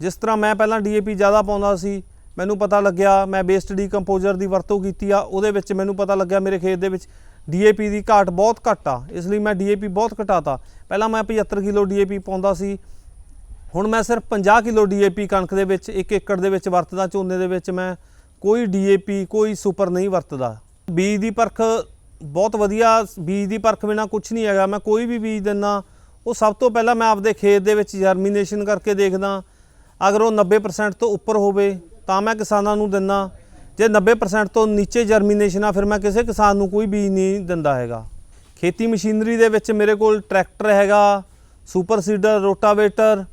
ਜਿਸ ਤਰ੍ਹਾਂ ਮੈਂ ਪਹਿਲਾਂ ਡੀਏਪੀ ਜ਼ਿਆਦਾ ਪਾਉਂਦਾ ਸੀ, ਮੈਨੂੰ ਪਤਾ ਲੱਗਿਆ, ਮੈਂ ਬੇਸਡ ਡੀਕੰਪੋਜ਼ਰ ਦੀ ਵਰਤੋਂ ਕੀਤੀ ਆ, ਉਹਦੇ ਵਿੱਚ ਮੈਨੂੰ ਪਤਾ ਲੱਗਿਆ ਮੇਰੇ ਖੇਤ ਦੇ ਵਿੱਚ ਡੀਏਪੀ ਦੀ ਘਾਟ ਬਹੁਤ ਘੱਟ ਆ। ਇਸ ਲਈ ਮੈਂ ਡੀਏਪੀ ਬਹੁਤ ਘਟਾਤਾ। ਪਹਿਲਾਂ ਮੈਂ 75 ਕਿਲੋ ਡੀਏਪੀ ਪਾਉਂਦਾ ਸੀ। ਹੁਣ ਮੈਂ ਸਿਰਫ 50 ਕਿਲੋ ਡੀਏਪੀ ਕਣਕ ਦੇ ਵਿੱਚ 1 ਏਕੜ ਦੇ ਵਿੱਚ ਵਰਤਦਾ, ਝੋਨੇ ਦੇ ਵਿੱਚ ਮੈਂ ਕੋਈ ਡੀਏਪੀ ਕੋਈ ਸੁਪਰ ਨਹੀਂ ਵਰਤਦਾ। ਬੀਜ ਦੀ ਪਰਖ ਬਹੁਤ ਵਧੀਆ, ਬੀਜ ਦੀ ਪਰਖ ਬਿਨਾ ਕੁਝ ਨਹੀਂ ਹੈਗਾ। ਮੈਂ ਕੋਈ ਵੀ ਬੀਜ ਦਿੰਨਾ ਉਹ ਸਭ ਤੋਂ ਪਹਿਲਾਂ ਮੈਂ ਆਪਦੇ ਖੇਤ ਦੇ ਵਿੱਚ ਜਰਮੀਨੇਸ਼ਨ ਕਰਕੇ ਦੇਖਦਾ। ਅਗਰ ਉਹ 90% ਤੋਂ ਉੱਪਰ ਹੋਵੇ, ਤਾਂ ਮੈਂ ਕਿਸਾਨਾਂ ਨੂੰ ਦਿੰਨਾ ਜੇ 90% ਤੋਂ ਨੀਚੇ ਜਰਮੀਨੇਸ਼ਨ ਆ, ਫਿਰ ਮੈਂ ਕਿਸੇ ਕਿਸਾਨ ਨੂੰ ਕੋਈ ਬੀਜ ਨਹੀਂ ਦਿੰਦਾ ਹੈਗਾ। ਖੇਤੀ ਮਸ਼ੀਨਰੀ ਦੇ ਵਿੱਚ ਮੇਰੇ ਕੋਲ ਟਰੈਕਟਰ ਹੈਗਾ, ਸੁਪਰ ਸੀਡਰ, ਰੋਟਾਵੇਟਰ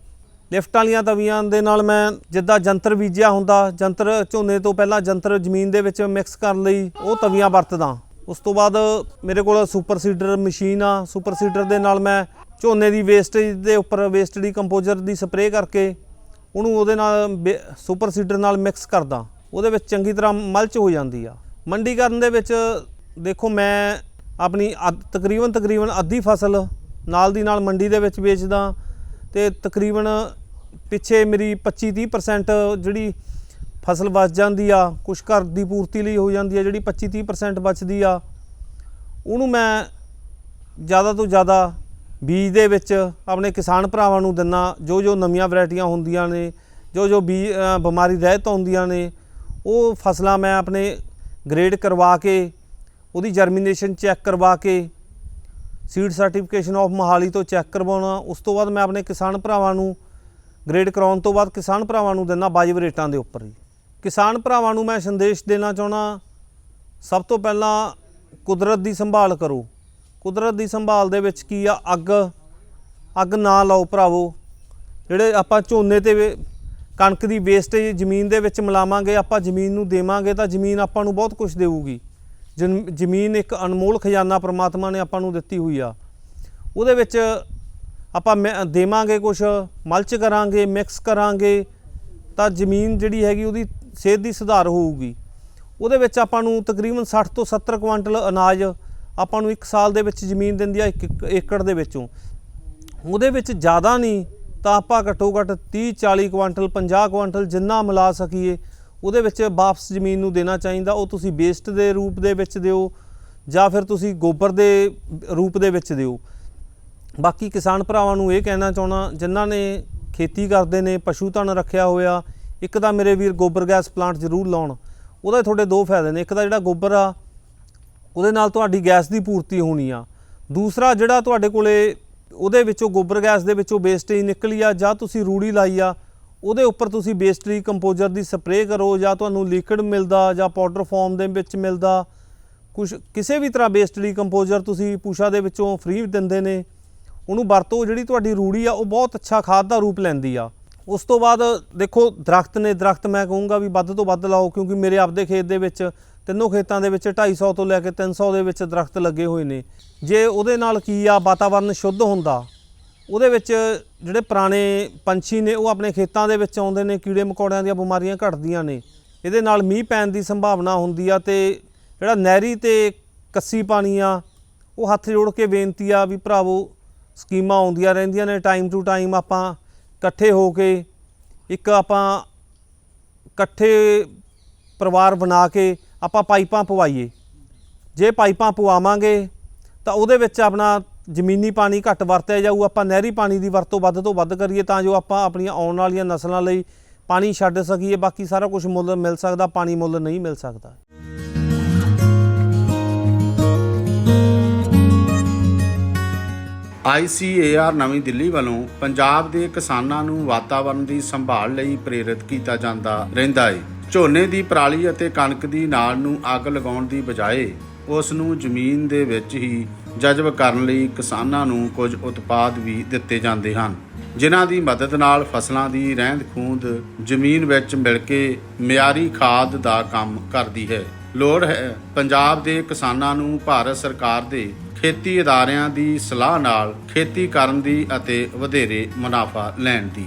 ਲਿਫਟ ਵਾਲੀਆਂ ਤਵੀਆਂ ਦੇ ਨਾਲ ਮੈਂ ਜਿੱਦਾਂ ਜੰਤਰ ਬੀਜਿਆ ਹੁੰਦਾ, ਜੰਤਰ ਝੋਨੇ ਤੋਂ ਪਹਿਲਾਂ ਜੰਤਰ ਜ਼ਮੀਨ ਦੇ ਵਿੱਚ ਮਿਕਸ ਕਰਨ ਲਈ ਉਹ ਤਵੀਆਂ ਵਰਤਦਾ। ਉਸ ਤੋਂ ਬਾਅਦ ਮੇਰੇ ਕੋਲ ਸੁਪਰ ਸੀਡਰ ਮਸ਼ੀਨ ਆ। ਸੁਪਰ ਸੀਡਰ ਦੇ ਨਾਲ ਮੈਂ ਝੋਨੇ ਦੀ ਵੇਸਟੇਜ ਦੇ ਉੱਪਰ ਵੇਸਟ ਕੰਪੋਜਰ ਦੀ ਸਪਰੇਅ ਕਰਕੇ ਉਹਨੂੰ ਉਹਦੇ ਨਾਲ ਬੇ- ਸੁਪਰ ਸੀਡਰ ਨਾਲ ਮਿਕਸ ਕਰਦਾ। ਉਹਦੇ ਵਿੱਚ ਚੰਗੀ ਤਰ੍ਹਾਂ ਮਲਚ ਹੋ ਜਾਂਦੀ ਆ। ਮੰਡੀਕਰਨ ਦੇ ਵਿੱਚ ਦੇਖੋ ਮੈਂ ਆਪਣੀ ਅੱਧ- ਤਕਰੀਬਨ ਤਕਰੀਬਨ ਅੱਧੀ ਫਸਲ ਨਾਲ ਦੀ ਨਾਲ ਮੰਡੀ ਦੇ ਵਿੱਚ ਵੇਚਦਾ। ਤੇ ਤਕਰੀਬਨ ਪਿੱਛੇ ਮੇਰੀ 25-30% ਜਿਹੜੀ ਫਸਲ ਬਚ ਜਾਂਦੀ ਆ, ਕੁਛ ਘਰ ਦੀ ਪੂਰਤੀ ਲਈ ਹੋ ਜਾਂਦੀ ਆ, ਜਿਹੜੀ 25-30% ਬਚਦੀ ਆ, ਉਹਨੂੰ ਮੈਂ ਜ਼ਿਆਦਾ ਤੋਂ ਜ਼ਿਆਦਾ ਬੀਜ ਦੇ ਵਿੱਚ ਆਪਣੇ ਕਿਸਾਨ ਭਰਾਵਾਂ ਨੂੰ ਦਿੰਨਾ ਜੋ ਜੋ ਨਵੀਆਂ ਵੈਰਾਈਟੀਆਂ ਹੁੰਦੀਆਂ ਨੇ ਜੋ ਜੋ ਬੀ ਬਿਮਾਰੀ ਰਹਿਤ ਹੁੰਦੀਆਂ ਨੇ, ਉਹ ਫਸਲਾਂ ਮੈਂ ਆਪਣੇ ਗ੍ਰੇਡ ਕਰਵਾ ਕੇ, ਉਹਦੀ ਜਰਮੀਨੇਸ਼ਨ ਚੈੱਕ ਕਰਵਾ ਕੇ ਸੀਡ ਸਰਟੀਫਿਕੇਸ਼ਨ ਆਫ ਮੋਹਾਲੀ ਤੋਂ ਚੈੱਕ ਕਰਵਾਉਣਾ, ਉਸ ਤੋਂ ਬਾਅਦ ਮੈਂ ਆਪਣੇ ਕਿਸਾਨ ਭਰਾਵਾਂ ਨੂੰ ਗ੍ਰੇਡ ਕਰਾਉਣ ਤੋਂ ਬਾਅਦ ਕਿਸਾਨ ਭਰਾਵਾਂ ਨੂੰ ਦਿੰਦਾ ਵਾਜਬ ਰੇਟਾਂ ਦੇ ਉੱਪਰ ਹੀ ਕਿਸਾਨ ਭਰਾਵਾਂ ਨੂੰ ਮੈਂ ਸੰਦੇਸ਼ ਦੇਣਾ ਚਾਹੁੰਦਾ, ਸਭ ਤੋਂ ਪਹਿਲਾਂ ਕੁਦਰਤ ਦੀ ਸੰਭਾਲ ਕਰੋ। ਕੁਦਰਤ ਦੀ ਸੰਭਾਲ ਦੇ ਵਿੱਚ ਕੀ ਆ? ਅੱਗ ਅੱਗ ਨਾ ਲਾਓ ਭਰਾਵੋ। ਜਿਹੜੇ ਆਪਾਂ ਝੋਨੇ ਤੇ ਵੇ- ਕਣਕ ਦੀ ਵੇਸਟੇਜ ਜ਼ਮੀਨ ਦੇ ਵਿੱਚ ਮਿਲਾਵਾਂਗੇ, ਆਪਾਂ ਜ਼ਮੀਨ ਨੂੰ ਦੇਵਾਂਗੇ ਤਾਂ ਜ਼ਮੀਨ ਆਪਾਂ ਨੂੰ ਬਹੁਤ ਕੁਝ ਦੇਊਗੀ। ਜ਼ਮੀਨ ਇੱਕ ਅਨਮੋਲ ਖਜ਼ਾਨਾ ਪ੍ਰਮਾਤਮਾ ਨੇ ਆਪਾਂ ਨੂੰ ਦਿੱਤੀ ਹੋਈ ਆ। ਉਹਦੇ ਵਿੱਚ ਆਪਾਂ ਮੈਂ- ਦੇਵਾਂਗੇ ਕੁਝ ਮਲਚ ਕਰਾਂਗੇ ਮਿਕਸ ਕਰਾਂਗੇ, ਤਾਂ ਜ਼ਮੀਨ ਜਿਹੜੀ ਹੈਗੀ ਉਹਦੀ ਸਿਹਤ ਦੀ ਸੁਧਾਰ ਹੋਊਗੀ। ਉਹਦੇ ਵਿੱਚ ਆਪਾਂ ਨੂੰ ਤਕਰੀਬਨ 60 ਤੋਂ 70 ਕੁਆਂਟਲ ਅਨਾਜ ਆਪਾਂ ਨੂੰ ਇੱਕ ਸਾਲ ਦੇ ਵਿੱਚ ਜ਼ਮੀਨ ਦਿੰਦੀ ਆ ਇੱਕ ਇੱਕ ਏਕੜ ਦੇ ਵਿੱਚੋਂ। ਉਹਦੇ ਵਿੱਚ ਜ਼ਿਆਦਾ ਨਹੀਂ ਤਾਂ ਆਪਾਂ ਘੱਟੋ ਘੱਟ 30 40 ਕੁਆਂਟਲ 50 ਕੁਆਂਟਲ ਜਿੰਨਾ ਮਿਲਾ ਸਕੀਏ। ਉਹਦੇ ਵਿੱਚ ਵਾਪਸ ਜ਼ਮੀਨ ਨੂੰ ਦੇਣਾ ਚਾਹੀਦਾ, ਉਹ ਤੁਸੀਂ ਵੇਸਟ ਦੇ ਰੂਪ ਦੇ ਵਿੱਚ ਦਿਓ ਜਾਂ ਫਿਰ ਤੁਸੀਂ ਗੋਬਰ ਦੇ ਰੂਪ ਦੇ ਵਿੱਚ ਦਿਓ। ਬਾਕੀ ਕਿਸਾਨ ਭਰਾਵਾਂ ਨੂੰ ਇਹ ਕਹਿਣਾ ਚਾਹਣਾ ਜਿਨ੍ਹਾਂ ਨੇ ਖੇਤੀ ਕਰਦੇ ਨੇ, ਪਸ਼ੂ ਧਨ ਰੱਖਿਆ ਹੋਇਆ, ਇੱਕ ਤਾਂ ਮੇਰੇ ਵੀਰ ਗੋਬਰ ਗੈਸ ਪਲਾਂਟ ਜ਼ਰੂਰ ਲਾਉਣ। ਉਹਦੇ ਤੁਹਾਡੇ ਦੋ ਫਾਇਦੇ ਨੇ, ਇੱਕ ਤਾਂ ਜਿਹੜਾ ਗੋਬਰ ਆ, ਉਹਦੇ ਨਾਲ ਤੁਹਾਡੀ ਗੈਸ ਦੀ ਪੂਰਤੀ ਹੋਣੀ ਆ। ਦੂਸਰਾ ਜਿਹੜਾ ਤੁਹਾਡੇ ਕੋਲੇ ਉਹਦੇ ਵਿੱਚੋਂ ਗੋਬਰ ਗੈਸ ਦੇ ਵਿੱਚੋਂ ਵੇਸਟੇਜ ਨਿਕਲੀ ਆ, ਜਾਂ ਤੁਸੀਂ ਰੂੜੀ ਲਾਈ ਆ ਉਹਦੇ ਉੱਪਰ ਤੁਸੀਂ ਬੇਸਟਰੀ ਕੰਪੋਜ਼ਰ ਦੀ ਸਪਰੇਅ ਕਰੋ ਜਾਂ ਤੁਹਾਨੂੰ ਲਿਕਵਿਡ ਮਿਲਦਾ ਜਾਂ ਪਾਊਡਰ ਫਾਰਮ ਦੇ ਵਿੱਚ ਮਿਲਦਾ। ਕੁਝ ਕਿਸੇ ਵੀ ਤਰ੍ਹਾਂ ਬੇਸਟਰੀ ਕੰਪੋਜ਼ਰ ਤੁਸੀਂ ਪੂਸ਼ਾ ਦੇ ਵਿੱਚੋਂ ਫ੍ਰੀ ਦਿੰਦੇ ਨੇ। ਉਹਨੂੰ ਵਰਤੋ ਜਿਹੜੀ ਤੁਹਾਡੀ ਰੂੜੀ ਆ, ਉਹ ਬਹੁਤ ਅੱਛਾ ਖਾਦ ਦਾ ਰੂਪ ਲੈਂਦੀ ਆ। ਉਸ ਤੋਂ ਬਾਅਦ ਦੇਖੋ, ਦਰਖਤ ਨੇ, ਦਰਖਤ ਮੈਂ ਕਹੂੰਗਾ ਵੀ ਵੱਧ ਤੋਂ ਵੱਧ ਲਾਓ, ਕਿਉਂਕਿ ਮੇਰੇ ਆਪਦੇ ਖੇਤ ਦੇ ਵਿੱਚ ਤਿੰਨੋਂ ਖੇਤਾਂ ਦੇ ਵਿੱਚ 250 ਤੋਂ ਲੈ ਕੇ 300 ਦੇ ਵਿੱਚ ਦਰਖਤ ਲੱਗੇ ਹੋਏ ਨੇ। ਜੇ ਉਹਦੇ ਨਾਲ ਕੀ ਆ, ਵਾਤਾਵਰਨ ਸ਼ੁੱਧ ਹੁੰਦਾ ਉਹਦੇ ਵਿੱਚ ਜਿਹੜੇ ਪੁਰਾਣੇ ਪੰਛੀ ਨੇ, ਉਹ ਆਪਣੇ ਖੇਤਾਂ ਦੇ ਵਿੱਚ ਆਉਂਦੇ ਨੇ, ਕੀੜੇ ਮਕੌੜਿਆਂ ਦੀਆਂ ਬਿਮਾਰੀਆਂ ਘਟਦੀਆਂ ਨੇ। ਇਹਦੇ ਨਾਲ ਮੀਂਹ ਪੈਣ ਦੀ ਸੰਭਾਵਨਾ ਹੁੰਦੀ ਆ ਤੇ ਜਿਹੜਾ ਨਹਿਰੀ ਤੇ ਕੱਸੀ ਪਾਣੀ ਆ, ਉਹ ਹੱਥ ਜੋੜ ਕੇ ਬੇਨਤੀ ਆ ਵੀ ਭਰਾਵੋ, ਸਕੀਮਾਂ ਆਉਂਦੀਆਂ ਰਹਿੰਦੀਆਂ ਨੇ ਟਾਈਮ ਟੂ ਟਾਈਮ ਆਪਾਂ ਇਕੱਠੇ ਹੋ ਕੇ, ਇੱਕ ਆਪਾਂ ਇਕੱਠੇ ਪਰਿਵਾਰ ਬਣਾ ਕੇ ਆਪਾਂ ਪਾਈਪਾਂ ਪਵਾਈਏ। ਜੇ ਪਾਈਪਾਂ ਪਵਾਵਾਂਗੇ, ਤਾਂ ਉਹਦੇ ਵਿੱਚ ਆਪਣਾ ਜ਼ਮੀਨੀ ਪਾਣੀ ਘੱਟ ਵਰਤਿਆ ਜਾਊ, ਆਪਾਂ ਨਹਿਰੀ ਪਾਣੀ ਦੀ ਵਰਤੋਂ ਵੱਧ ਤੋਂ ਵੱਧ ਕਰੀਏ ਤਾਂ ਜੋ ਆਪਾਂ ਆਪਣੀਆਂ ਆਉਣ ਵਾਲੀਆਂ ਨਸਲਾਂ ਲਈ ਪਾਣੀ ਛੱਡ ਸਕੀਏ, ਬਾਕੀ ਸਾਰਾ ਕੁਝ ਮੁੱਲ ਮਿਲ ਸਕਦਾ, ਪਾਣੀ ਮੁੱਲ ਨਹੀਂ ਮਿਲ ਸਕਦਾ। ICAR ਨਵੀਂ ਦਿੱਲੀ ਵੱਲੋਂ ਪੰਜਾਬ ਦੇ ਕਿਸਾਨਾਂ ਨੂੰ ਵਾਤਾਵਰਣ ਦੀ ਸੰਭਾਲ ਲਈ ਪ੍ਰੇਰਿਤ ਕੀਤਾ ਜਾਂਦਾ ਰਹਿੰਦਾ ਹੈ ਝੋਨੇ ਦੀ ਪਰਾਲੀ ਅਤੇ ਕਣਕ ਦੀ ਨਾੜ ਨੂੰ ਅੱਗ ਲਗਾਉਣ ਦੀ ਬਜਾਏ ਉਸ ਨੂੰ ਜ਼ਮੀਨ ਦੇ ਵਿੱਚ ਹੀ ਜਜ਼ਬ ਕਰਨ ਲਈ ਕਿਸਾਨਾਂ ਨੂੰ ਕੁਝ ਉਤਪਾਦ ਵੀ ਦਿੱਤੇ ਜਾਂਦੇ ਹਨ, ਜਿਨ੍ਹਾਂ ਦੀ ਮਦਦ ਨਾਲ ਫਸਲਾਂ ਦੀ ਰਹਿੰਦ ਖੂੰਦ ਜ਼ਮੀਨ ਵਿੱਚ ਮਿਲ ਕੇ ਮਿਆਰੀ ਖਾਦ ਦਾ ਕੰਮ ਕਰਦੀ ਹੈ। ਲੋੜ ਹੈ ਪੰਜਾਬ ਦੇ ਕਿਸਾਨਾਂ ਨੂੰ ਭਾਰਤ ਸਰਕਾਰ ਦੇ ਖੇਤੀ ਅਦਾਰਿਆਂ ਦੀ ਸਲਾਹ ਨਾਲ ਖੇਤੀ ਕਰਨ ਦੀ ਅਤੇ ਵਧੇਰੇ ਮੁਨਾਫਾ ਲੈਣ ਦੀ।